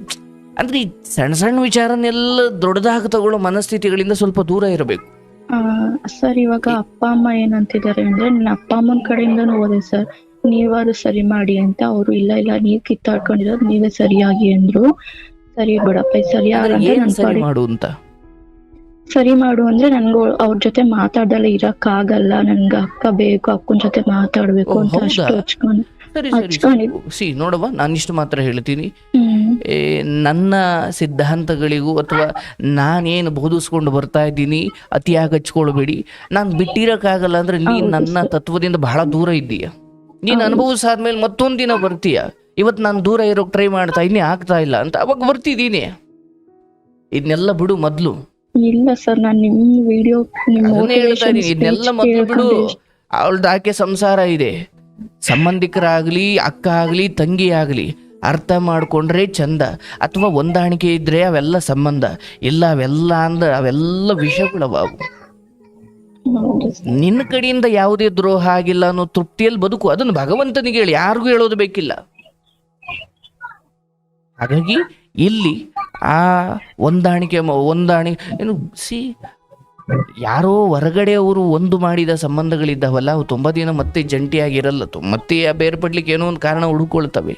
S2: ಅಂದ್ರೆ ಈ ಸಣ್ಣ ಸಣ್ಣ ವಿಚಾರನೆಲ್ಲ ದೊಡ್ಡದಾಗಿ ತಗೊಳ್ಳೋ ಮನಸ್ಥಿತಿಗಳಿಂದ ಸ್ವಲ್ಪ ದೂರ ಇರಬೇಕು.
S1: ಸರ್, ಇವಾಗ ಅಪ್ಪ, ಅಮ್ಮ ಏನಂತಿದ್ದಾರೆ ಅಂದ್ರೆ, ನನ್ನ ಅಪ್ಪ ಅಮ್ಮನ ಕಡೆಯಿಂದನೂ ಹೋದೆ ಸರ್. ನೀವಾದ್ರು ಸರಿ ಮಾಡಿ ಅಂತ. ಅವರು ಇಲ್ಲ ಇಲ್ಲ, ನೀವ್ ಕಿತ್ತಾಡ್ಕೊಂಡಿರೋದು ನೀವೇ ಸರಿಯಾಗಿ ಅಂದ್ರು. ಸರಿ ಬಿಡಪ್ಪ ಸರಿ
S2: ಏನ್
S1: ನನ್
S2: ಸರಿ
S1: ಪಾಡಿಗೆ
S2: ಮಾಡು ಅಂತ?
S1: ಸರಿ ಮಾಡು ಅಂದ್ರೆ ನನ್ಗೂ ಅವ್ರ ಜೊತೆ ಮಾತಾಡ್ದಲ್ಲ ಇರಕ್ ಆಗಲ್ಲ ನನ್ಗ ಅಕ್ಕ ಬೇಕು ಅಕ್ಕನ ಜೊತೆ ಮಾತಾಡ್ಬೇಕು
S2: ಓ,
S1: ಅಂತ
S2: ಹೌದಾ?
S1: ಅಷ್ಟು ಹಚ್ಕೊಂಡು
S2: ಸರಿ ಸರಿ. ಸಿ ನೋಡವ್ವ ನಾನಿಷ್ಟು ಮಾತ್ರ ಹೇಳ್ತೀನಿ.
S1: ಹ್ಮ್.
S2: ಏ, ನನ್ನ ಸಿದ್ಧಾಂತಗಳಿಗೂ ಅಥವಾ ನಾನೇನು ಬೋಧಿಸ್ಕೊಂಡು ಬರ್ತಾ ಇದ್ದೀನಿ ಅತಿಯಾಗಿ ಹಚ್ಕೊಳ್ಬೇಡಿ ನಾನು ಬಿಟ್ಟಿರೋಕ್ಕಾಗಲ್ಲ ಅಂದ್ರೆ ನೀನು
S1: ಹೌದು
S2: ನನ್ನ ತತ್ವದಿಂದ ಬಹಳ ದೂರ ಇದ್ದೀಯ. ನೀನ್. ಅನುಭವಿಸಾದ್ಮೇಲೆ ಮತ್ತೊಂದು ದಿನ ಬರ್ತೀಯ? ಇವತ್ತು ನಾನು ದೂರ ಇರೋಕೆ ಟ್ರೈ ಮಾಡ್ತಾ ಇನ್ನೇ ಆಗ್ತಾ ಇಲ್ಲ ಅಂತ. ಅವಾಗ ಬರ್ತಿದ್ದೀನಿ. ಇದನ್ನೆಲ್ಲ ಬಿಡು ಮೊದಲು.
S1: ಇಲ್ಲ ಸರ್ ನಾನು ನಿಮ್ಮ ವಿಡಿಯೋ ನಿಮ್
S2: ಅದನ್ನೇ ಹೇಳ್ತಾ ಇದೀನಿ ಇದನ್ನೆಲ್ಲ ಮೊದಲು ಬಿಡು. ಅವಳ್ದು ಆಕೆ ಸಂಸಾರ ಇದೆ. ಸಂಬಂಧಿಕರಾಗಲಿ ಅಕ್ಕ ಆಗಲಿ ತಂಗಿ ಆಗಲಿ ಅರ್ಥ ಮಾಡ್ಕೊಂಡ್ರೆ ಚಂದ. ಅಥವಾ ಹೊಂದಾಣಿಕೆ ಇದ್ರೆ ಅವೆಲ್ಲ ಸಂಬಂಧ. ಇಲ್ಲ ಅವೆಲ್ಲ ಅಂದ ಅವೆಲ್ಲ ವಿಷಯಗಳವ. ಅವು
S1: ಹೌದು ಸರ್.
S2: ನಿನ್ನ ಕಡೆಯಿಂದ ಯಾವುದೇ ದ್ರೋಹ ಆಗಿಲ್ಲ ಅನ್ನೋ ತೃಪ್ತಿಯಲ್ಲಿ ಬದುಕು. ಅದನ್ನು ಭಗವಂತನಿಗೆ ಹೇಳಿ ಯಾರಿಗೂ ಹೇಳೋದು ಬೇಕಿಲ್ಲ. ಹಾಗಾಗಿ ಇಲ್ಲಿ ಆ ಹೊಂದಾಣಿಕೆ ಹೊಂದಾಣಿಕೆ ಏನು ಸಿ ಯಾರೋ ಹೊರಗಡೆ ಅವರು ಒಂದು ಮಾಡಿದ ಸಂಬಂಧಗಳಿದ್ದಾವಲ್ಲ ಅವು ತುಂಬ ದಿನ ಮತ್ತೆ ಜಂಟಿಯಾಗಿರಲ್ಲ ಮತ್ತೆ ಬೇರ್ಪಡ್ಲಿಕ್ಕೆ ಏನೋ ಒಂದು ಕಾರಣ ಹುಡುಕೊಳ್ತವೆ.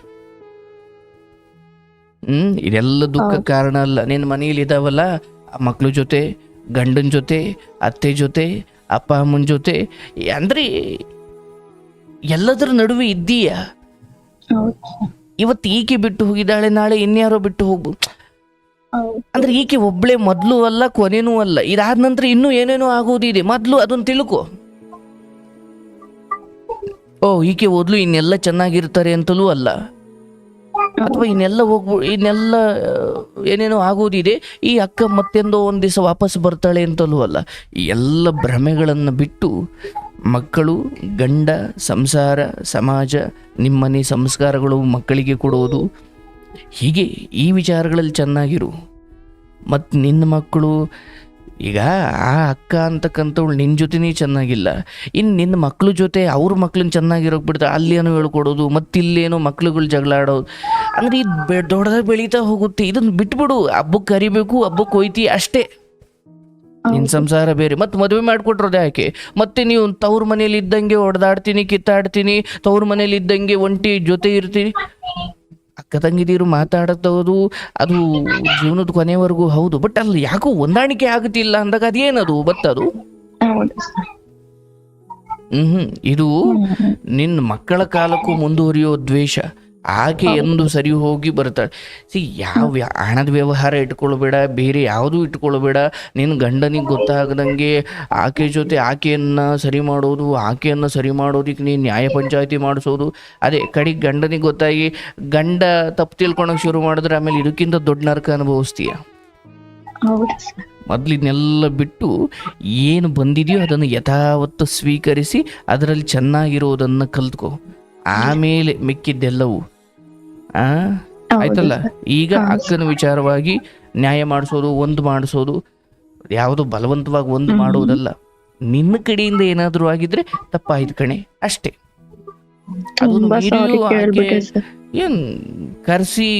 S2: ಹ್ಮ್ ಇದೆಲ್ಲ ದುಃಖ ಕಾರಣ ಅಲ್ಲ. ನಿನ್ನ ಮನೇಲಿ ಇದಾವಲ್ಲ ಆ ಮಕ್ಳ ಜೊತೆ ಗಂಡನ ಜೊತೆ ಅತ್ತೆ ಜೊತೆ ಅಪ್ಪ ಅಮ್ಮನ ಜೊತೆ ಅಂದ್ರೆ ಎಲ್ಲದರ ನಡುವೆ ಇದ್ದೀಯಾ. ಇವತ್ತು ಈಕೆ ಬಿಟ್ಟು ಹೋಗಿದ್ದಾಳೆ ನಾಳೆ ಇನ್ಯಾರೋ ಬಿಟ್ಟು ಹೋಗ್ಬೋದು ಅಂದ್ರೆ ಈಕೆ ಒಬ್ಳೆ ಮೊದ್ಲು ಅಲ್ಲ ಕೊನೆನೂ ಅಲ್ಲ. ಇದಾದ ನಂತರ ಇನ್ನೂ ಏನೇನೋ ಆಗೋದಿದೆ. ಮೊದ್ಲು ಅದನ್ನ ತಿಳ್ಕೊ. ಓ ಈಕೆ ಓದ್ಲು ಇನ್ನೆಲ್ಲ ಚೆನ್ನಾಗಿರ್ತಾರೆ ಅಂತಲೂ ಅಲ್ಲ. ಅಥವಾ ಇನ್ನೆಲ್ಲ ಹೋಗ್ಬೋ ಇನ್ನೆಲ್ಲ ಏನೇನೋ ಆಗೋದಿದೆ ಈ ಅಕ್ಕ ಮತ್ತೆಂದೋ ಒಂದು ದಿವಸ ವಾಪಸ್ ಬರ್ತಾಳೆ ಅಂತಲೂ ಅಲ್ಲ. ಈ ಎಲ್ಲ ಭ್ರಮೆಗಳನ್ನು ಬಿಟ್ಟು ಮಕ್ಕಳು, ಗಂಡ, ಸಂಸಾರ, ಸಮಾಜ, ನಿಮ್ಮನೆ ಸಂಸ್ಕಾರಗಳು ಮಕ್ಕಳಿಗೆ ಕೊಡೋದು ಹೀಗೆ ಈ ವಿಚಾರಗಳಲ್ಲಿ ಚೆನ್ನಾಗಿರು. ಮತ್ತು ನಿನ್ನ ಮಕ್ಕಳು, ಈಗ ಆ ಅಕ್ಕ ಅಂತಕ್ಕಂಥವ್ಳು ನಿನ್ನ ಜೊತೆನೇ ಚೆನ್ನಾಗಿಲ್ಲ. ಇನ್ನು ನಿನ್ನ ಮಕ್ಳ ಜೊತೆ ಅವ್ರ ಮಕ್ಳನ್ನ ಚೆನ್ನಾಗಿರೋಕೆ ಬಿಡ್ತಾರೆ ಅಲ್ಲೇನೋ ಹೇಳ್ಕೊಡೋದು ಮತ್ತಿಲ್ಲೇನೋ ಮಕ್ಳುಗಳು ಜಗಳ ಆಡೋದು ಅಂದ್ರೆ ಇದು ಬೆ, ದೊಡ್ಡದಾಗಿ ಬೆಳೀತಾ ಹೋಗುತ್ತೆ. ಇದನ್ನು ಬಿಟ್ಬಿಡು. ಹಬ್ಬಕ್ಕೆ ಕರಿಬೇಕು ಹಬ್ಬಕ್ಕೆ ಹೋಯ್ತಿ ಅಷ್ಟೇ. ನಿನ್ನ ಸಂಸಾರ ಬೇರೆ. ಮತ್ತೆ ಮದುವೆ ಮಾಡಿಕೊಟ್ರೋದು ಯಾಕೆ ಮತ್ತೆ ನೀವು ತವ್ರ ಮನೇಲಿ ಇದ್ದಂಗೆ ಹೊಡೆದಾಡ್ತೀನಿ ಕಿತ್ತಾಡ್ತೀನಿ ತವ್ರ ಮನೇಲಿ ಇದ್ದಂಗೆ ಒಂಟಿ ಜೊತೆ ಇರ್ತೀನಿ. ಅಕ್ಕ ತಂಗಿದೀರು ಮಾತಾಡೋದು ಅದು ಜೀವನದ ಕೊನೆವರೆಗೂ ಹೌದು. ಬಟ್ ಅಲ್ಲಿ ಯಾಕೋ ಹೊಂದಾಣಿಕೆ ಆಗುತ್ತಿಲ್ಲ ಅಂದಾಗ ಅದೇನದು ಬತ್ತದು? ಹ್ಮ್ ಇದು ನಿನ್ನ ಮಕ್ಕಳ ಕಾಲಕ್ಕೂ ಮುಂದುವರಿಯೋ ದ್ವೇಷ. ಆಕೆ ಎಂದು ಸರಿ ಹೋಗಿ ಬರ್ತಾಳೆ. ಸಿ ಯಾವ ಹಣದ ವ್ಯವಹಾರ ಇಟ್ಕೊಳ್ಬೇಡ ಬೇರೆ ಯಾವುದೂ ಇಟ್ಕೊಳ್ಬೇಡ. ನಿನ್ನ ಗಂಡನಿಗೆ ಗೊತ್ತಾಗದಂಗೆ ಆಕೆ ಜೊತೆ ಆಕೆಯನ್ನ ಸರಿ ಮಾಡೋದು ಆಕೆಯನ್ನ ಸರಿ ಮಾಡೋದಕ್ಕೆ ನೀನು ನ್ಯಾಯ ಪಂಚಾಯತಿ ಮಾಡಿಸೋದು. ಅದೇ ಕಡೆಗೆ ಗಂಡನಿಗೆ ಗೊತ್ತಾಗಿ ಗಂಡ ತಪ್ಪು ತಿಳ್ಕೊಳಕ್ ಶುರು ಮಾಡಿದ್ರೆ ಆಮೇಲೆ ಇದಕ್ಕಿಂತ ದೊಡ್ಡ ನರಕ ಅನುಭವಿಸ್ತೀಯ?
S1: ಹೌದು ಸರ್.
S2: ಮೊದಲು ಇದನ್ನೆಲ್ಲ ಬಿಟ್ಟು ಏನು ಬಂದಿದೆಯೋ ಅದನ್ನು ಯಥಾವತ್ತು ಸ್ವೀಕರಿಸಿ ಅದರಲ್ಲಿ ಚೆನ್ನಾಗಿರೋದನ್ನು ಕಲ್ತ್ಕೋ. ಆಮೇಲೆ ಮಿಕ್ಕಿದ್ದೆಲ್ಲವೂ ಆಯ್ತಲ್ಲ. ಈಗ ಅಕ್ಕನ ವಿಚಾರವಾಗಿ ನ್ಯಾಯ ಮಾಡಿಸೋದು ಒಂದು ಮಾಡಿಸೋದು ಯಾವುದು ಬಲವಂತವಾಗಿ ಒಂದು ಮಾಡುವುದಲ್ಲ. ನಿನ್ನ ಕಡೆಯಿಂದ ಏನಾದರೂ ಆಗಿದ್ರೆ ತಪ್ಪಾಯ್ತು ಕಣೆ ಅಷ್ಟೇ. ಏನ್ ಕರೆಸಿ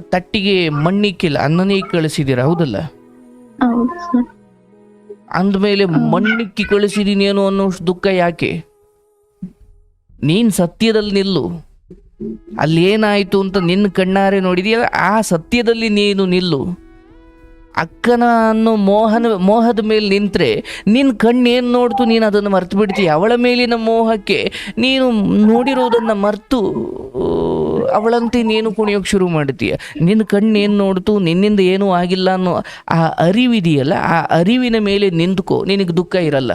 S2: ತಟ್ಟಿಗೆ ಮಣ್ಣಿಕ್ಕಿಲ್ಲ ಅನ್ನನೇ ಕಳಿಸಿದಿರ ಹೌದಲ್ಲ?
S1: ಹೌದು ಸರ್.
S2: ಅಂದಮೇಲೆ ಮಣ್ಣಿಕ್ಕಿ ಕಳಿಸಿದೀನಿ ಏನು ಅನ್ನೋಷ್ಟು ದುಃಖ ಯಾಕೆ? ನೀನ್ ಸತ್ಯದಲ್ಲಿ ನಿಲ್ಲು. ಅಲ್ಲಿ ಏನಾಯಿತು ಅಂತ ನಿನ್ನ ಕಣ್ಣಾರೆ ನೋಡಿದೀಯ? ಆ ಸತ್ಯದಲ್ಲಿ ನೀನು ನಿಲ್ಲು. ಅಕ್ಕನ ಅನ್ನೋ ಮೋಹನ, ಮೋಹದ ಮೇಲೆ ನಿಂತರೆ ನಿನ್ನ ಕಣ್ಣೇನು ನೋಡ್ತು, ನೀನು ಅದನ್ನು ಮರ್ತು ಬಿಡ್ತೀಯ ಅವಳ ಮೇಲಿನ ಮೋಹಕ್ಕೆ ನೀನು ನೋಡಿರೋದನ್ನು ಮರ್ತು, ಅವಳಂತೆ ನೀನು ಕುಣಿಯೋಕ್ಕೆ ಶುರು ಮಾಡ್ತೀಯ. ನಿನ್ನ ಕಣ್ಣೇನು ನೋಡ್ತು, ನಿನ್ನಿಂದ ಏನೂ ಆಗಿಲ್ಲ ಅನ್ನೋ ಆ ಅರಿವಿದೆಯಲ್ಲ, ಆ ಅರಿವಿನ ಮೇಲೆ ನಿಂತ್ಕೋ. ನಿನಗೆ ದುಃಖ ಇರಲ್ಲ.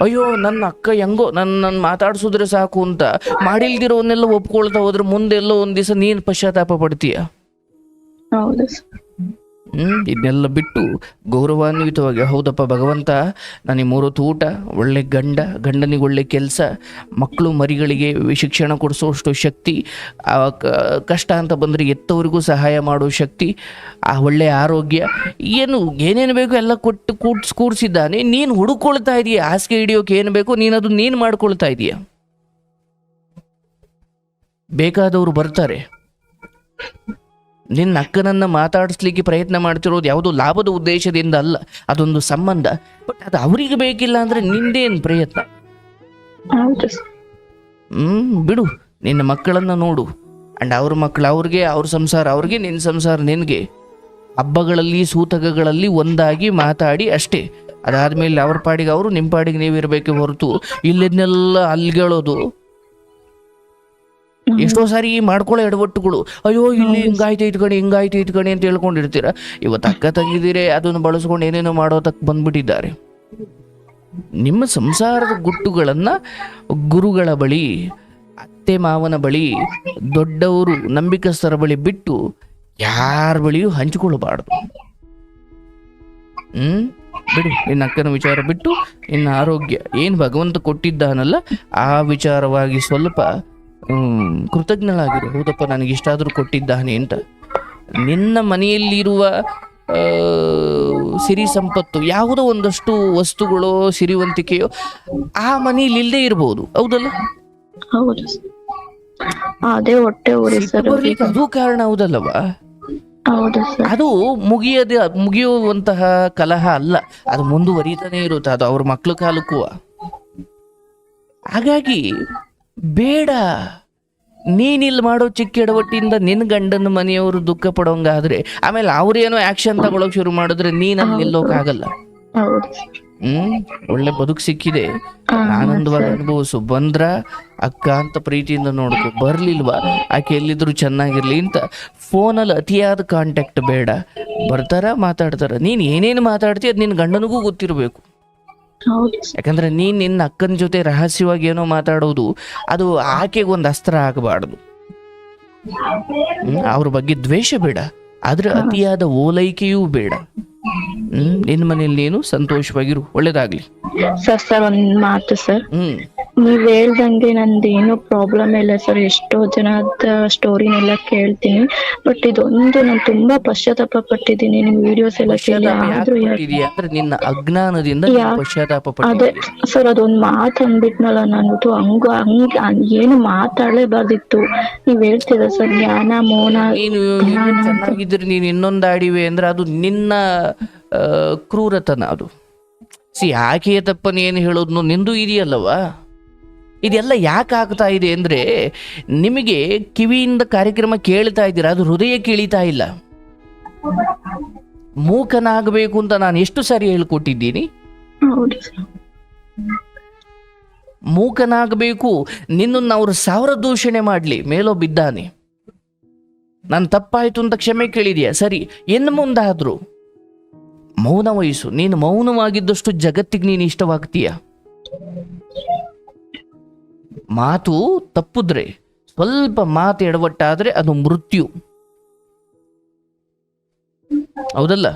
S2: ಅಯ್ಯೋ, ನನ್ನ ಅಕ್ಕ ಹೆಂಗೋ ನನ್ನ ನನ್ನ ಮಾತಾಡ್ಸಿದ್ರೆ ಸಾಕು ಅಂತ. ಮಾಡಿಲ್ದಿರೋನ್ನೆಲ್ಲ ಒಪ್ಕೊಳ್ತಾ ಹೋದ್ರೆ ಮುಂದೆಲ್ಲೋ ಒಂದ್ ದಿವಸ ನೀನ್ ಪಶ್ಚಾತ್ತಾಪ ಪಡ್ತೀಯ?
S1: ಹೌದು ಸರ್.
S2: ಹ್ಮ್, ಇದನ್ನೆಲ್ಲ ಬಿಟ್ಟು ಗೌರವಾನ್ವಿತವಾಗಿ, ಹೌದಪ್ಪ ಭಗವಂತ, ನನಗೆ ಮೂರೊತ್ತು ಊಟ ಒಳ್ಳೆ ಗಂಡ, ಗಂಡನಿಗೆ ಒಳ್ಳೆ ಕೆಲಸ, ಮಕ್ಕಳು ಮರಿಗಳಿಗೆ ಶಿಕ್ಷಣ ಕೊಡಿಸೋಷ್ಟು ಶಕ್ತಿ ಕಷ್ಟ ಅಂತ ಬಂದರೆ ಎತ್ತವರಿಗೂ ಸಹಾಯ ಮಾಡೋ ಶಕ್ತಿ, ಆ ಒಳ್ಳೆ ಆರೋಗ್ಯ, ಏನು, ಏನೇನು ಬೇಕು ಎಲ್ಲ ಕೊಟ್ಟು ಕೂಡ್ಸ್ ಕೂಡಿಸಿದ್ದಾನೆ. ನೀನು ಹುಡುಕೊಳ್ತಾ ಇದೀಯ, ಹಾಸಿಗೆ ಹಿಡಿಯೋಕೆ ಏನು ಬೇಕು, ನೀನು ಅದು ನೀನು ಮಾಡ್ಕೊಳ್ತಾ ಇದೀಯ. ಬೇಕಾದವರು ಬರ್ತಾರೆ. ನಿನ್ನ ಅಕ್ಕನನ್ನು ಮಾತಾಡಿಸ್ಲಿಕ್ಕೆ ಪ್ರಯತ್ನ ಮಾಡ್ತಿರೋದು ಯಾವುದೋ ಲಾಭದ ಉದ್ದೇಶದಿಂದ ಅಲ್ಲ ಅದೊಂದು ಸಂಬಂಧ. ಬಟ್ ಅದು ಅವರಿಗೆ ಬೇಕಿಲ್ಲ ಅಂದ್ರೆ ನಿಂದೇನು ಪ್ರಯತ್ನ? ಹ್ಮ್ ಬಿಡು. ನಿನ್ನ ಮಕ್ಕಳನ್ನ ನೋಡು. ಅಂಡ್ ಅವ್ರ ಮಕ್ಕಳು ಅವ್ರಿಗೆ ಅವ್ರ ಸಂಸಾರ ಅವ್ರಿಗೆ ನಿನ್ನ ಸಂಸಾರ ನಿನಗೆ. ಹಬ್ಬಗಳಲ್ಲಿ ಸೂತಕಗಳಲ್ಲಿ ಒಂದಾಗಿ ಮಾತಾಡಿ ಅಷ್ಟೇ. ಅದಾದ್ಮೇಲೆ ಅವ್ರ ಪಾಡಿಗೆ ಅವರು ನಿಮ್ಮ ಪಾಡಿಗೆ ನೀವಿರಬೇಕೆ ಹೊರತು. ಇಲ್ಲಿದ್ನೆಲ್ಲ ಅಲ್ಗಳೋದು. ಎಷ್ಟೋ ಸಾರಿ ಮಾಡ್ಕೊಳ್ಳೋ ಎಡವಟ್ಟುಗಳು. ಅಯ್ಯೋ ಇಲ್ಲಿ ಹಿಂಗಾಯ್ತು ಇದ್ಕಣಿ ಹಿಂಗಾಯ್ತು ಇಟ್ಕೊಂಡು ಅಂತ ಹೇಳ್ಕೊಂಡಿರ್ತೀರ. ಇವತ್ತು ಅಕ್ಕ ತಂಗಿದಿರೆ ಅದನ್ನು ಬಳಸ್ಕೊಂಡು ಏನೇನೋ ಮಾಡೋದಕ್ಕೆ ಬಂದ್ಬಿಟ್ಟಿದ್ದಾರೆ. ನಿಮ್ಮ ಸಂಸಾರದ ಗುಟ್ಟುಗಳನ್ನು ಗುರುಗಳ ಬಳಿ ಅತ್ತೆ ಮಾವನ ಬಳಿ ದೊಡ್ಡವರು ನಂಬಿಕಸ್ಥರ ಬಳಿ ಬಿಟ್ಟು ಯಾರ ಬಳಿಯೂ ಹಂಚಿಕೊಳ್ಳಬಾರ್ದು. ಹ್ಮ್? ಬಿಡು ನಿನ್ನ ಅಕ್ಕನ ವಿಚಾರ ಬಿಟ್ಟು ನಿನ್ನ ಆರೋಗ್ಯ. ಏನು ಭಗವಂತ ಕೊಟ್ಟಿದ್ದಾನಲ್ಲ ಆ ವಿಚಾರವಾಗಿ ಸ್ವಲ್ಪ ಕೃತಜ್ಞಳಾಗಿರು ಹೌದಪ್ಪ ನನಗೆ ಇಷ್ಟಾದರೂ ಕೊಟ್ಟಿದ್ದಾನೆ ಅಂತ. ನಿನ್ನ ಮನೆಯಲ್ಲಿರುವ ಸಿರಿ ಸಂಪತ್ತು ಯಾವುದೋ ಒಂದಷ್ಟು ವಸ್ತುಗಳೋ ಸಿರಿವಂತಿಕೆಯೋ ಆ ಮನೆಯಲ್ಲಿ ಇಲ್ಲದೆ ಇರಬಹುದು ಹೌದಲ್ಲ?
S1: ಅದೇ ಹೊಟ್ಟೆ
S2: ಅದು ಕಾರಣ ಹೌದಲ್ಲವ? ಅದು ಮುಗಿಯದೆ ಮುಗಿಯುವಂತಹ ಕಲಹ ಅಲ್ಲ ಅದು ಮುಂದುವರಿತಾನೆ ಇರುತ್ತೆ ಅದು ಅವ್ರ ಮಕ್ಕಳ ಕಾಲಕ್ಕೂ. ಹಾಗಾಗಿ ಬೇಡ. ನೀನಿಲ್ಲಿ ಮಾಡೋ ಚಿಕ್ಕ ಎಡವಟ್ಟಿಯಿಂದ ನಿನ್ನ ಗಂಡನ ಮನೆಯವರು ದುಃಖ ಪಡೋಂಗಾದ್ರೆ, ಆಮೇಲೆ ಅವ್ರೇನೋ ಆಕ್ಷನ್ ತಗೊಳಕ್ ಶುರು ಮಾಡಿದ್ರೆ ನೀನ್ ಅಲ್ಲಿ ನಿಲ್ಲೋಕಾಗಲ್ಲ. ಹ್ಮ್? ಒಳ್ಳೆ ಬದುಕು ಸಿಕ್ಕಿದೆ. ಆನಂದವಾಗಿ ಅನುಭವಿಸು. ಬಂದ್ರ ಅಕ್ಕ ಅಂತ ಪ್ರೀತಿಯಿಂದ ನೋಡ್ಕೊ. ಬರ್ಲಿಲ್ವಾ? ಆಕೆ ಎಲ್ಲಿದ್ರು ಚೆನ್ನಾಗಿರ್ಲಿ ಅಂತ ಫೋನಲ್ಲಿ ಅತಿಯಾದ ಕಾಂಟ್ಯಾಕ್ಟ್ ಬೇಡ. ಬರ್ತಾರ ಮಾತಾಡ್ತಾರ? ನೀನ್ ಏನೇನು ಮಾತಾಡ್ತಿ ಅದು ನಿನ್ನ ಗಂಡನಿಗೂ ಗೊತ್ತಿರಬೇಕು. ಯಾಕಂದ್ರೆ ನೀನ್ ನಿನ್ನ ಅಕ್ಕನ ಜೊತೆ ರಹಸ್ಯವಾಗಿ ಏನೋ ಮಾತಾಡೋದು ಅದು ಆಕೆಗೆ ಒಂದು ಅಸ್ತ್ರ ಆಗಬಾರ್ದು. ಅವ್ರ ಬಗ್ಗೆ ದ್ವೇಷ ಬೇಡ. ಆದ್ರೆ ಅತಿಯಾದ ಓಲೈಕೆಯೂ ಬೇಡ. ಹ್ಮ್ ನಿನ್ ಮನೇಲಿ ನೀನು ಸಂತೋಷವಾಗಿರು. ಒಳ್ಳೇದಾಗ್ಲಿ.
S1: ಸರ್ ಸರ್ ಒಂದ್ ಮಾತು ಸರ್.
S2: ಹ್ಮ್.
S1: ನೀವ್ ಹೇಳ್ದಂಗೆ ನಂದೇನು ಏನು ಪ್ರಾಬ್ಲಮ್ ಇಲ್ಲ ಸರ್ ಎಷ್ಟೋ ಜನದ ಸ್ಟೋರಿನೆಲ್ಲ ಕೇಳ್ತೀನಿ. ಬಟ್ ಇದೊಂದು ನಾನು ತುಂಬಾ ಪಶ್ಚಾತ್ತಾಪ ಪಟ್ಟಿದ್ದೀನಿ. ನಿಮ್ ವಿಡಿಯೋಸ್ ಎಲ್ಲ ಕೇಳಿ ಆದ್ರೂ ಯಾಕೆ
S2: ಅಂದ್ರೆ ನಿನ್ನ ಅಜ್ಞಾನದಿಂದ ನೀನು
S1: ಯಾ-
S2: ಪಶ್ಚಾತ್ತಾಪ
S1: ಅದೇ
S2: ಪಟ್ಟಿದ್ದೀಯ
S1: ಸರ್ ಅದೊಂದ್ ಮಾತು ಅಂದ್ಬಿಟ್ನಲ್ಲ ನಾನು. ಹಂಗ ಹಂಗ ಏನು ಮಾತಾಡಲೇಬಾರ್ದಿತ್ತು. ನೀವ್ ಹೇಳ್ತೀರ ಸರ್ ಜ್ಞಾನ ಮೋನ
S2: ನೀನು ಇನ್ನೂ ಚೆನ್ನಾಗಿದ್ರೆ ನೀನು ಇನ್ನೊಂದು ಆಡಿವೆ ಅಂದ್ರೆ ಅದು ನಿನ್ನ ಆ, ಕ್ರೂರತನ ಅದು. ಸಿ ಆಕೆಯ ತಪ್ಪನ್ನು ಏನು ಹೇಳೋದು ನಿಂದು ಇದೆಯಲ್ಲವಾ? ಇದೆಲ್ಲ ಯಾಕೆ ಆಗ್ತಾ ಇದೆ ಅಂದರೆ ನಿಮಗೆ ಕಿವಿಯಿಂದ ಕಾರ್ಯಕ್ರಮ ಕೇಳ್ತಾ ಇದ್ದೀರಾ ಅದು ಹೃದಯ ಕೇಳಿತಾ ಇಲ್ಲ. ಮೂಕನಾಗಬೇಕು ಅಂತ ನಾನು ಎಷ್ಟು ಸಾರಿ ಹೇಳ್ಕೊಟ್ಟಿದ್ದೀನಿ? ಮೂಕನಾಗಬೇಕು ನಿನ್ನನ್ನು ಅವರು ಸಾವಿರ ದೂಷಣೆ ಮಾಡಲಿ ಮೇಲೋ ಬಿದ್ದಾನೆ ನಾನು ತಪ್ಪಾಯಿತು ಅಂತ ಕ್ಷಮೆ ಕೇಳಿದೆಯಾ? ಸರಿ ಇನ್ನು ಮುಂದಾದರೂ? ಮೌನ ವಯಸ್ಸು ನೀನು ಮೌನವಾಗಿದ್ದಷ್ಟು ಜಗತ್ತಿಗೆ ನೀನು ಇಷ್ಟವಾಗ್ತೀಯ? ಮಾತು ತಪ್ಪಿದ್ರೆ ಸ್ವಲ್ಪ ಮಾತು ಎಡವಟ್ಟಾದ್ರೆ ಅದು ಮೃತ್ಯು. ಹೌದಲ್ಲ?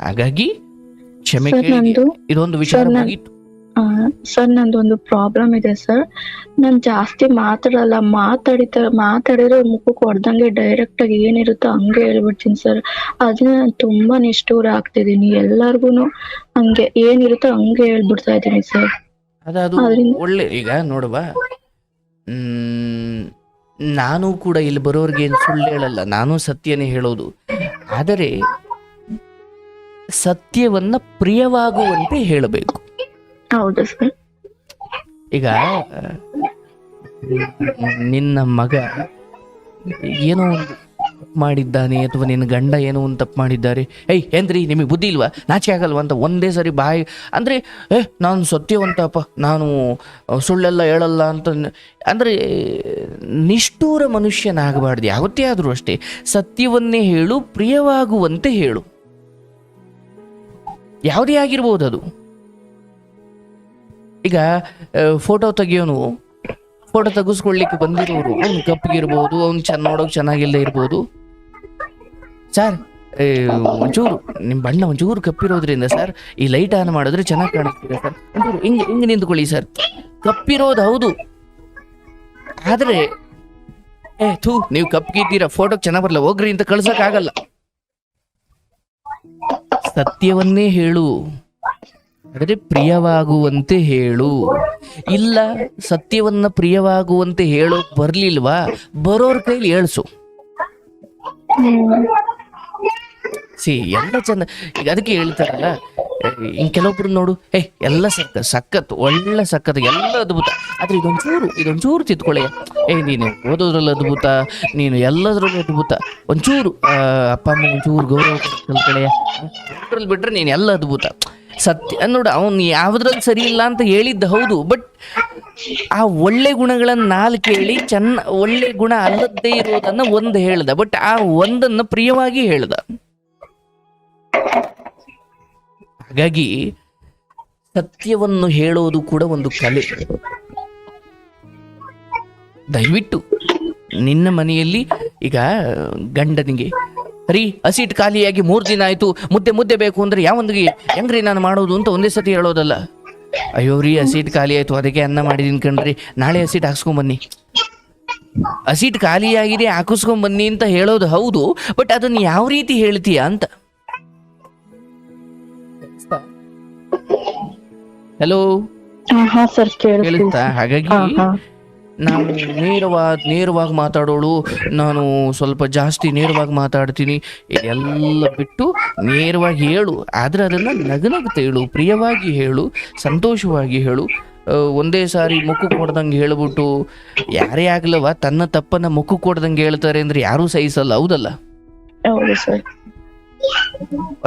S2: ಹಾಗಾಗಿ ಕ್ಷಮೆ ಇದೊಂದು ವಿಚಾರವಾಗಿತ್ತು.
S1: ಸರ್, ನಂದು ಒಂದು ನಂದೊಂದು ಪ್ರಾಬ್ಲಮ್ ಇದೆ ಸರ್. ನಾನ್ ಜಾಸ್ತಿ ಮಾತಾಡಲ್ಲ ಮಾತಾಡಿತ ಮಾತಾಡಿದ್ರೆ ಮುಖಕ್ಕೆ ಹೊಡ್ದಂಗೆ ಡೈರೆಕ್ಟ್ ಆಗಿ ಏನಿರುತ್ತೋ ಹಂಗೆ ಹೇಳ್ಬಿಡ್ತೀನಿ ಸರ್. ಅದನ್ನ ನಾನು ತುಂಬಾ ನಿಷ್ಠೂರ ಆಗ್ತಿದೀನಿ ಎಲ್ಲಾರ್ಗುನು. ಹಂಗೆ ಏನಿರುತ್ತೋ ಹಂಗೆ ಹೇಳ್ಬಿಡ್ತಾ ಇದೀನಿ ಸರ್.
S2: ಅದು ಒಳ್ಳೆ ಈಗ ನೋಡುವ. ನಾನು ಕೂಡ ಇಲ್ಲಿ ಬರೋರ್ಗೆ ಏನು ಸುಳ್ಳು ಹೇಳಲ್ಲ ನಾನು ಸತ್ಯನೇ ಹೇಳೋದು. ಆದರೆ ಸತ್ಯವನ್ನ ಪ್ರಿಯವಾಗುವಂತೆ ಹೇಳಬೇಕು. ಈಗ ನಿನ್ನ ಮಗ ಏನೋ ಒಂದು ಮಾಡಿದ್ದಾನೆ ಅಥವಾ ನಿನ್ನ ಗಂಡ ಏನು ಒಂದು ತಪ್ಪು ಮಾಡಿದ್ದಾರೆ? ಏಯ್, ಏನ್ರಿ, ನಿಮಗೆ ಬುದ್ಧಿ ಇಲ್ವಾ? ನಾಚಿಕೆ ಆಗಲ್ವಾ ಅಂತ ಒಂದೇ ಸರಿ ಬಾಯಿ ಅಂದರೆ, ಏ, ನಾನು ಸತ್ಯವಂತಪ್ಪ, ನಾನು ಸುಳ್ಳೆಲ್ಲ, ಹೇಳಲ್ಲ ಅಂತ ಅಂದರೆ, ನಿಷ್ಠೂರ ಮನುಷ್ಯನಾಗಬಾರ್ದು. ಯಾವತ್ತೇ ಆದರೂ ಅಷ್ಟೇ. ಸತ್ಯವನ್ನೇ ಹೇಳು, ಪ್ರಿಯವಾಗುವಂತೆ ಹೇಳು. ಯಾವುದೇ ಆಗಿರ್ಬೋದು ಅದು. ಈಗ ಫೋಟೋ ತೆಗಿಯೋನು. ಫೋಟೋ ತೆಗೆಸ್ಕೊಳ್ಳಿಕ್ಕೆ ಬಂದಿರೋರು. ಅವ್ನು ಕಪ್ಪಗಿರ್ಬೋದು ಅವ್ನು ಚೆನ್ನ ನೋಡೋಕೆ ಚೆನ್ನಾಗಿಲ್ಲದೆ ಇರ್ಬೋದು. ಸರ್ ಒಂಚೂರು ನಿಮ್ಮ ಬಣ್ಣ ಒಂಚೂರು ಕಪ್ಪಿರೋದ್ರಿಂದ ಸರ್, ಈ ಲೈಟ್ ಆನ್ ಮಾಡಿದ್ರೆ ಚೆನ್ನಾಗಿ ಕಾಣಿಸ್ತೀರ ಸರ್. ಒಂಚೂರು ಹಿಂಗೆ ಹಿಂಗೆ ನಿಂತ್ಕೊಳ್ಳಿ ಸರ್. ಕಪ್ಪಿರೋದು ಹೌದು. ಆದರೆ, ಏ, ಥೂ, ನೀವು ಕಪ್ಪಿದ್ದೀರಾ ಫೋಟೋಗೆ ಚೆನ್ನಾಗಿ ಬರಲ್ಲ ಹೋಗ್ರಿ ಅಂತ ಕಳ್ಸೋಕ್ಕಾಗಲ್ಲ ಸತ್ಯವನ್ನೇ ಹೇಳು. ಆದರೆ ಪ್ರಿಯವಾಗುವಂತೆ ಹೇಳು. ಇಲ್ಲ ಸತ್ಯವನ್ನ ಪ್ರಿಯವಾಗುವಂತೆ ಹೇಳೋಕ್ ಬರ್ಲಿಲ್ವಾ? ಬರೋರ್ ಕೈಲಿ ಹೇಳ್ಸು. ಸಿ, ಎಲ್ಲ ಚಂದ ಈಗ ಅದಕ್ಕೆ ಹೇಳ್ತಾರಲ್ಲ ಹಿಂಗೆ ಕೆಲವೊಬ್ರು ನೋಡು, ಏ, ಎಲ್ಲ ಸಕ್ಕ ಸಖತ್, ಒಳ್ಳೆ ಸಖತ್, ಎಲ್ಲ ಅದ್ಭುತ. ಆದ್ರೆ ಇದೊಂಚೂರು ಇದೊಂಚೂರು ತಿದ್ಕೊಳ್ಳಿ. ಏ, ನೀನು ಓದೋದ್ರಲ್ಲಿ ಅದ್ಭುತ, ನೀನು ಎಲ್ಲದ್ರಲ್ಲೂ ಅದ್ಭುತ. ಒಂಚೂರು ಅಪ್ಪ, ಅಮ್ಮ ಒಂಚೂರು ಗೌರವ ಕಲ್ಕಳೆಯ ಬಿಟ್ರೆ ನೀನು ಎಲ್ಲ ಅದ್ಭುತ. ಸತ್ಯ ನೋಡು, ಅವನು ಯಾವ್ದ್ರಲ್ಲಿ ಸರಿ ಇಲ್ಲ ಅಂತ ಹೇಳಿದ್ದ ಹೌದು, ಬಟ್ ಆ ಒಳ್ಳೆ ಗುಣಗಳನ್ನ ನಾಲ್ಕು ಹೇಳಿ ಚೆನ್ನ, ಒಳ್ಳೆ ಗುಣ ಅಲ್ಲದ್ದೇ ಇರೋದನ್ನ ಒಂದು ಹೇಳ್ದ, ಬಟ್ ಆ ಒಂದನ್ನ ಪ್ರಿಯವಾಗಿ ಹೇಳ್ದ. ಹಾಗಾಗಿ ಸತ್ಯವನ್ನು ಹೇಳೋದು ಕೂಡ ಒಂದು ಕಲೆ. ದಯವಿಟ್ಟು ನಿನ್ನ ಮನೆಯಲ್ಲಿ ಈಗ ಗಂಡನಿಗೆ ರೀ ಹಸಿಟ್ ಖಾಲಿಯಾಗಿ ಮೂರು ದಿನ ಆಯ್ತು, ಮುದ್ದೆ ಮುದ್ದೆ ಬೇಕು ಅಂದ್ರೆ ಯಾವೊಂದಿಗೆ ಹೆಂಗ್ರಿ ನಾನು ಮಾಡೋದು ಅಂತ ಒಂದೇ ಸತಿ ಹೇಳೋದಲ್ಲ. ಅಯ್ಯೋ ರೀ, ಹಸಿಟ್ ಖಾಲಿ ಆಯ್ತು, ಅದಕ್ಕೆ ಅನ್ನ ಮಾಡಿದೀನಿ ಕಣ್ರಿ ನಾಳೆ ಹಸಿಟ್ ಹಾಕ್ಸ್ಕೊಂಡ್ ಬನ್ನಿ ಹಸಿಟ್ ಖಾಲಿಯಾಗಿದೆ, ಹಾಕಿಸ್ಕೊಂಬನ್ನಿ ಅಂತ ಹೇಳೋದು ಹೌದು, ಬಟ್ ಅದನ್ನ ಯಾವ ರೀತಿ ಹೇಳ್ತೀಯಾ? ಅಂತ. ಹಲೋ
S1: ಹೇಳುತ್ತಾ ಸರ್
S2: ಕೇಳುತ್ತಾ ಹಾಗಾಗಿ ನಾನು ನೇರವಾಗಿ ನೇರವಾಗಿ ಮಾತಾಡೋಳು. ನಾನು ಸ್ವಲ್ಪ ಜಾಸ್ತಿ ನೇರವಾಗಿ ಮಾತಾಡ್ತೀನಿ. ಎಲ್ಲ ಬಿಟ್ಟು ನೇರವಾಗಿ ಹೇಳು. ಆದರೆ ಅದನ್ನು ನಗನಗ್ತ ಹೇಳು ಪ್ರಿಯವಾಗಿ ಹೇಳು. ಸಂತೋಷವಾಗಿ ಹೇಳು. ಒಂದೇ ಸಾರಿ ಮುಖ ಕೊಡ್ದಂಗೆ ಹೇಳ್ಬಿಟ್ಟು ಯಾರೇ ಆಗ್ಲವ ತನ್ನ ತಪ್ಪನ್ನ ಮುಖ ಕೊಡ್ದಂಗೆ ಹೇಳ್ತಾರೆ ಅಂದ್ರೆ ಯಾರೂ ಸಹಿಸಲ್ಲ ಹೌದಲ್ಲ?
S1: ಹೌದು ಸರ್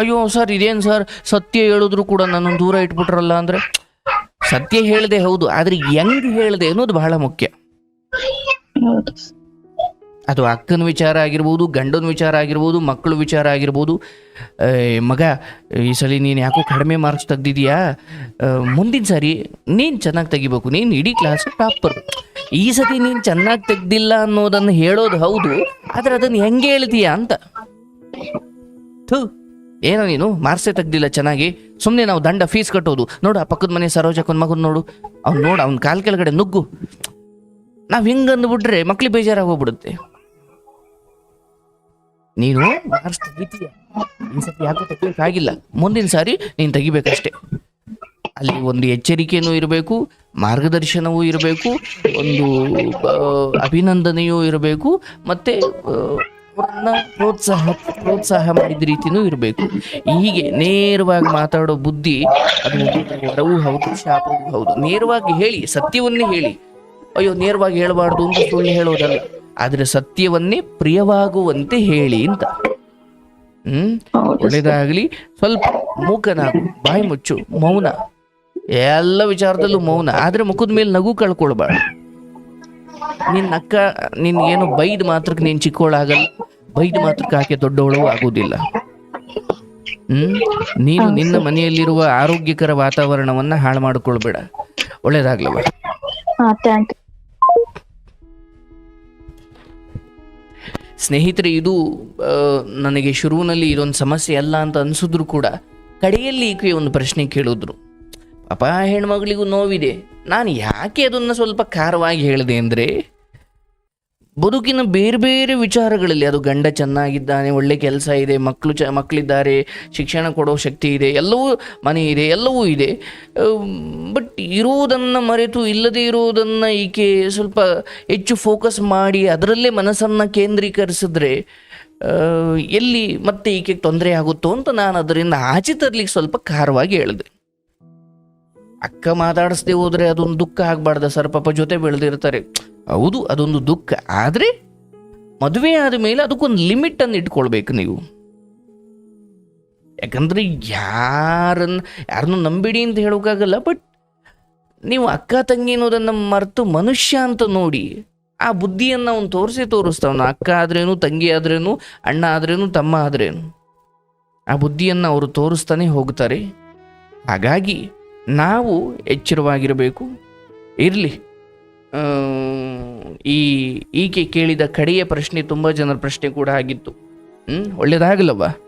S2: ಅಯ್ಯೋ ಸರ್ ಇದೇನು ಸರ್? ಸತ್ಯ ಹೇಳಿದ್ರು ಕೂಡ ನನ್ನನ್ನು ದೂರ ಇಟ್ಬಿಟ್ರಲ್ಲ ಅಂದರೆ? ಸತ್ಯ ಹೇಳಿದೆ ಹೌದು ಆದರೆ ಹೆಂಗೆ ಹೇಳಿದೆ ಅನ್ನೋದು ಬಹಳ ಮುಖ್ಯ. ಅದು ಅಕ್ಕನ ವಿಚಾರ ಆಗಿರ್ಬೋದು ಗಂಡನ ವಿಚಾರ ಆಗಿರ್ಬೋದು ಮಕ್ಕಳ ವಿಚಾರ ಆಗಿರ್ಬೋದು. ಮಗ ಈ ಸಲ ನೀನು ಯಾಕೋ ಕಡಿಮೆ ಮಾರ್ಕ್ಸ್ ತೆಗ್ದಿದ್ಯಾ? ಮುಂದಿನ ಸಾರಿ ನೀನು ಚೆನ್ನಾಗಿ ತೆಗಿಬೇಕು ನೀನು ಇಡೀ ಕ್ಲಾಸ್ ಟಾಪರ್ ಈ ಸತಿ ನೀನು ಚೆನ್ನಾಗಿ ತೆಗ್ದಿಲ್ಲ ಅನ್ನೋದನ್ನು ಹೇಳೋದು ಹೌದು ಆದರೆ ಅದನ್ನು ಹೆಂಗೆ ಹೇಳ್ತೀಯಾ ಅಂತ? ಥೂ ಏನೋ ನೀನು ಮಾರ್ಕ್ಸೇ ತೆಗ್ದಿಲ್ಲ ಚೆನ್ನಾಗಿ. ಸುಮ್ಮನೆ ನಾವು ದಂಡ ಫೀಸ್ ಕಟ್ಟೋದು. ನೋಡು ಆ ಪಕ್ಕದ ಮನೆ ಸರೋಜಕ್ಕನ ಮಗನ್ ನೋಡು. ಅವ್ನು ನೋಡು, ಅವ್ನ ಕಾಲ್ ಕೆಳಗಡೆ ನುಗ್ಗು. ನಾವು ಹಿಂಗೆ ಅಂದ್ಬಿಟ್ರೆ ಮಕ್ಳಿಗೆ ಬೇಜಾರಾಗಿ ಹೋಗ್ಬಿಡುತ್ತೆ ನೀನು ಮಾರ್ಕ್ಸ್ ತೆಗಿತೀಯ? ಸತಿ ಯಾಕೋ ತೆಗಿಲಿಕ್ಕಾಗಿಲ್ಲ ಮುಂದಿನ ಸಾರಿ ನೀನು ತೆಗಿಬೇಕಷ್ಟೇ. ಅಲ್ಲಿ ಒಂದು ಎಚ್ಚರಿಕೆಯೂ ಇರಬೇಕು, ಮಾರ್ಗದರ್ಶನವೂ ಇರಬೇಕು, ಒಂದು ಅಭಿನಂದನೆಯೂ ಇರಬೇಕು, ಮತ್ತೆ ಅವ್ರನ್ನ ಪ್ರೋತ್ಸಾಹ ಪ್ರೋತ್ಸಾಹ ಮಾಡಿದ ರೀತಿನೂ ಇರಬೇಕು. ಹೀಗೆ ನೇರವಾಗಿ ಮಾತಾಡೋ ಬುದ್ಧಿ ಅದು ವರವೂ ಹೌದು ಶಾಪವೂ ಹೌದು. ನೇರವಾಗಿ ಹೇಳಿ ಸತ್ಯವನ್ನೇ ಹೇಳಿ. ಅಯ್ಯೋ ನೇರವಾಗಿ ಹೇಳಬಾರ್ದು ಅಂತ ಸುಳ್ಳು ಹೇಳೋದಲ್ಲ. ಆದ್ರೆ ಸತ್ಯವನ್ನೇ ಪ್ರಿಯವಾಗುವಂತೆ ಹೇಳಿ ಅಂತ. ಹ್ಮ್? ಒಳ್ಳೇದಾಗ್ಲಿ. ಸ್ವಲ್ಪ ಮೂಕನ ಬಾಯಿ ಮುಚ್ಚು ಮೌನ. ಎಲ್ಲ ವಿಚಾರದಲ್ಲೂ ಮೌನ. ಆದ್ರೆ ಮುಖದ ಮೇಲೆ ನಗು ಕಳ್ಕೊಳ್ಬಾರ್ದು. ನಿನ್ನ ಅಕ್ಕ ನಿನ್ಗೇನು ಬೈದ್ ಮಾತ್ರಕ್ಕೆ ನೀನ್ ಚಿಕ್ಕವಳಾಗಲ್ಲ ಬೈದ್ ಮಾತ್ರಕ್ಕೆ ಆಕೆ ದೊಡ್ಡವಳು ಆಗುವುದಿಲ್ಲ. ಹ್ಮ್? ನೀನು ನಿನ್ನ ಮನೆಯಲ್ಲಿರುವ ಆರೋಗ್ಯಕರ ವಾತಾವರಣವನ್ನ ಹಾಳು ಮಾಡಿಕೊಳ್ಬೇಡ. ಒಳ್ಳೇದಾಗ್ಲವ. ಸ್ನೇಹಿತರೆ ಇದು ನನಗೆ ಶುರುವಿನಲ್ಲಿ ಇದೊಂದು ಸಮಸ್ಯೆ ಅಲ್ಲ ಅಂತ ಅನ್ಸಿದ್ರು ಕೂಡ ಕಡೆಯಲ್ಲಿ ಈಕೆ ಒಂದು ಪ್ರಶ್ನೆ ಕೇಳಿದ್ರು. ಪಾಪ ಹೆಣ್ಮಗಳಿಗೂ ನೋವಿದೆ. ನಾನು ಯಾಕೆ ಅದನ್ನು ಸ್ವಲ್ಪ ಖಾರವಾಗಿ ಹೇಳಿದೆ ಅಂದರೆ? ಬದುಕಿನ ಬೇರೆ ಬೇರೆ ವಿಚಾರಗಳಲ್ಲಿ ಅದು ಗಂಡ ಚೆನ್ನಾಗಿದ್ದಾನೆ, ಒಳ್ಳೆ ಕೆಲಸ ಇದೆ ಮಕ್ಕಳು ಚ ಮಕ್ಕಳಿದ್ದಾರೆ ಶಿಕ್ಷಣ ಕೊಡೋ ಶಕ್ತಿ ಇದೆ, ಎಲ್ಲವೂ ಮನೆ ಇದೆ, ಎಲ್ಲವೂ ಇದೆ. ಬಟ್ ಇರುವುದನ್ನು ಮರೆತು ಇಲ್ಲದೇ ಇರುವುದನ್ನು ಈಕೆ ಸ್ವಲ್ಪ ಹೆಚ್ಚು ಫೋಕಸ್ ಮಾಡಿ ಅದರಲ್ಲೇ ಮನಸ್ಸನ್ನು ಕೇಂದ್ರೀಕರಿಸಿದ್ರೆ ಎಲ್ಲಿ ಮತ್ತೆ ಈಕೆಗೆ ತೊಂದರೆ ಆಗುತ್ತೋ ಅಂತ ನಾನು ಅದರಿಂದ ಆಚೆ ತರಲಿಕ್ಕೆ ಸ್ವಲ್ಪ ಖಾರವಾಗಿ ಹೇಳಿದೆ. ಅಕ್ಕ ಮಾತಾಡಿಸ್ದೆ ಹೋದರೆ ಅದೊಂದು ದುಃಖ ಆಗಬಾರ್ದ, ಸರ್, ಪಾಪ ಜೊತೆ ಬೆಳೆದಿರ್ತಾರೆ. ಹೌದು, ಅದೊಂದು ದುಃಖ. ಆದರೆ ಮದುವೆ ಆದ ಮೇಲೆ ಅದಕ್ಕೊಂದು ಲಿಮಿಟನ್ನು ಇಟ್ಕೊಳ್ಬೇಕು ನೀವು. ಯಾಕಂದರೆ ಯಾರನ್ನು ಯಾರನ್ನು ನಂಬಿಡಿ ಅಂತ ಹೇಳೋಕ್ಕಾಗಲ್ಲ ಬಟ್ ನೀವು ಅಕ್ಕ ತಂಗಿ ಅನ್ನೋದನ್ನು ಮರೆತು ಮನುಷ್ಯ ಅಂತ ನೋಡಿ, ಆ ಬುದ್ಧಿಯನ್ನು ಅವನು ತೋರಿಸಿ ತೋರಿಸ್ತಾವನು ಅಕ್ಕ ಆದ್ರೇನು, ತಂಗಿ ಆದ್ರೇನು, ಅಣ್ಣ ಆದ್ರೇನು, ತಮ್ಮ ಆದ್ರೇನು. ಆ ಬುದ್ಧಿಯನ್ನು ಅವರು ತೋರಿಸ್ತಾನೆ ಹೋಗ್ತಾರೆ. ಹಾಗಾಗಿ ನಾವು ಎಚ್ಚರವಾಗಿರಬೇಕು. ಇರಲಿ. ಈ ಈಕೆ ಕೇಳಿದ ಕಡೆಯ ಪ್ರಶ್ನೆ ತುಂಬ ಜನರ ಪ್ರಶ್ನೆ ಕೂಡ ಆಗಿತ್ತು. ಹ್ಞೂ ಒಳ್ಳೇದಾಗಲ್ಲವ್ವ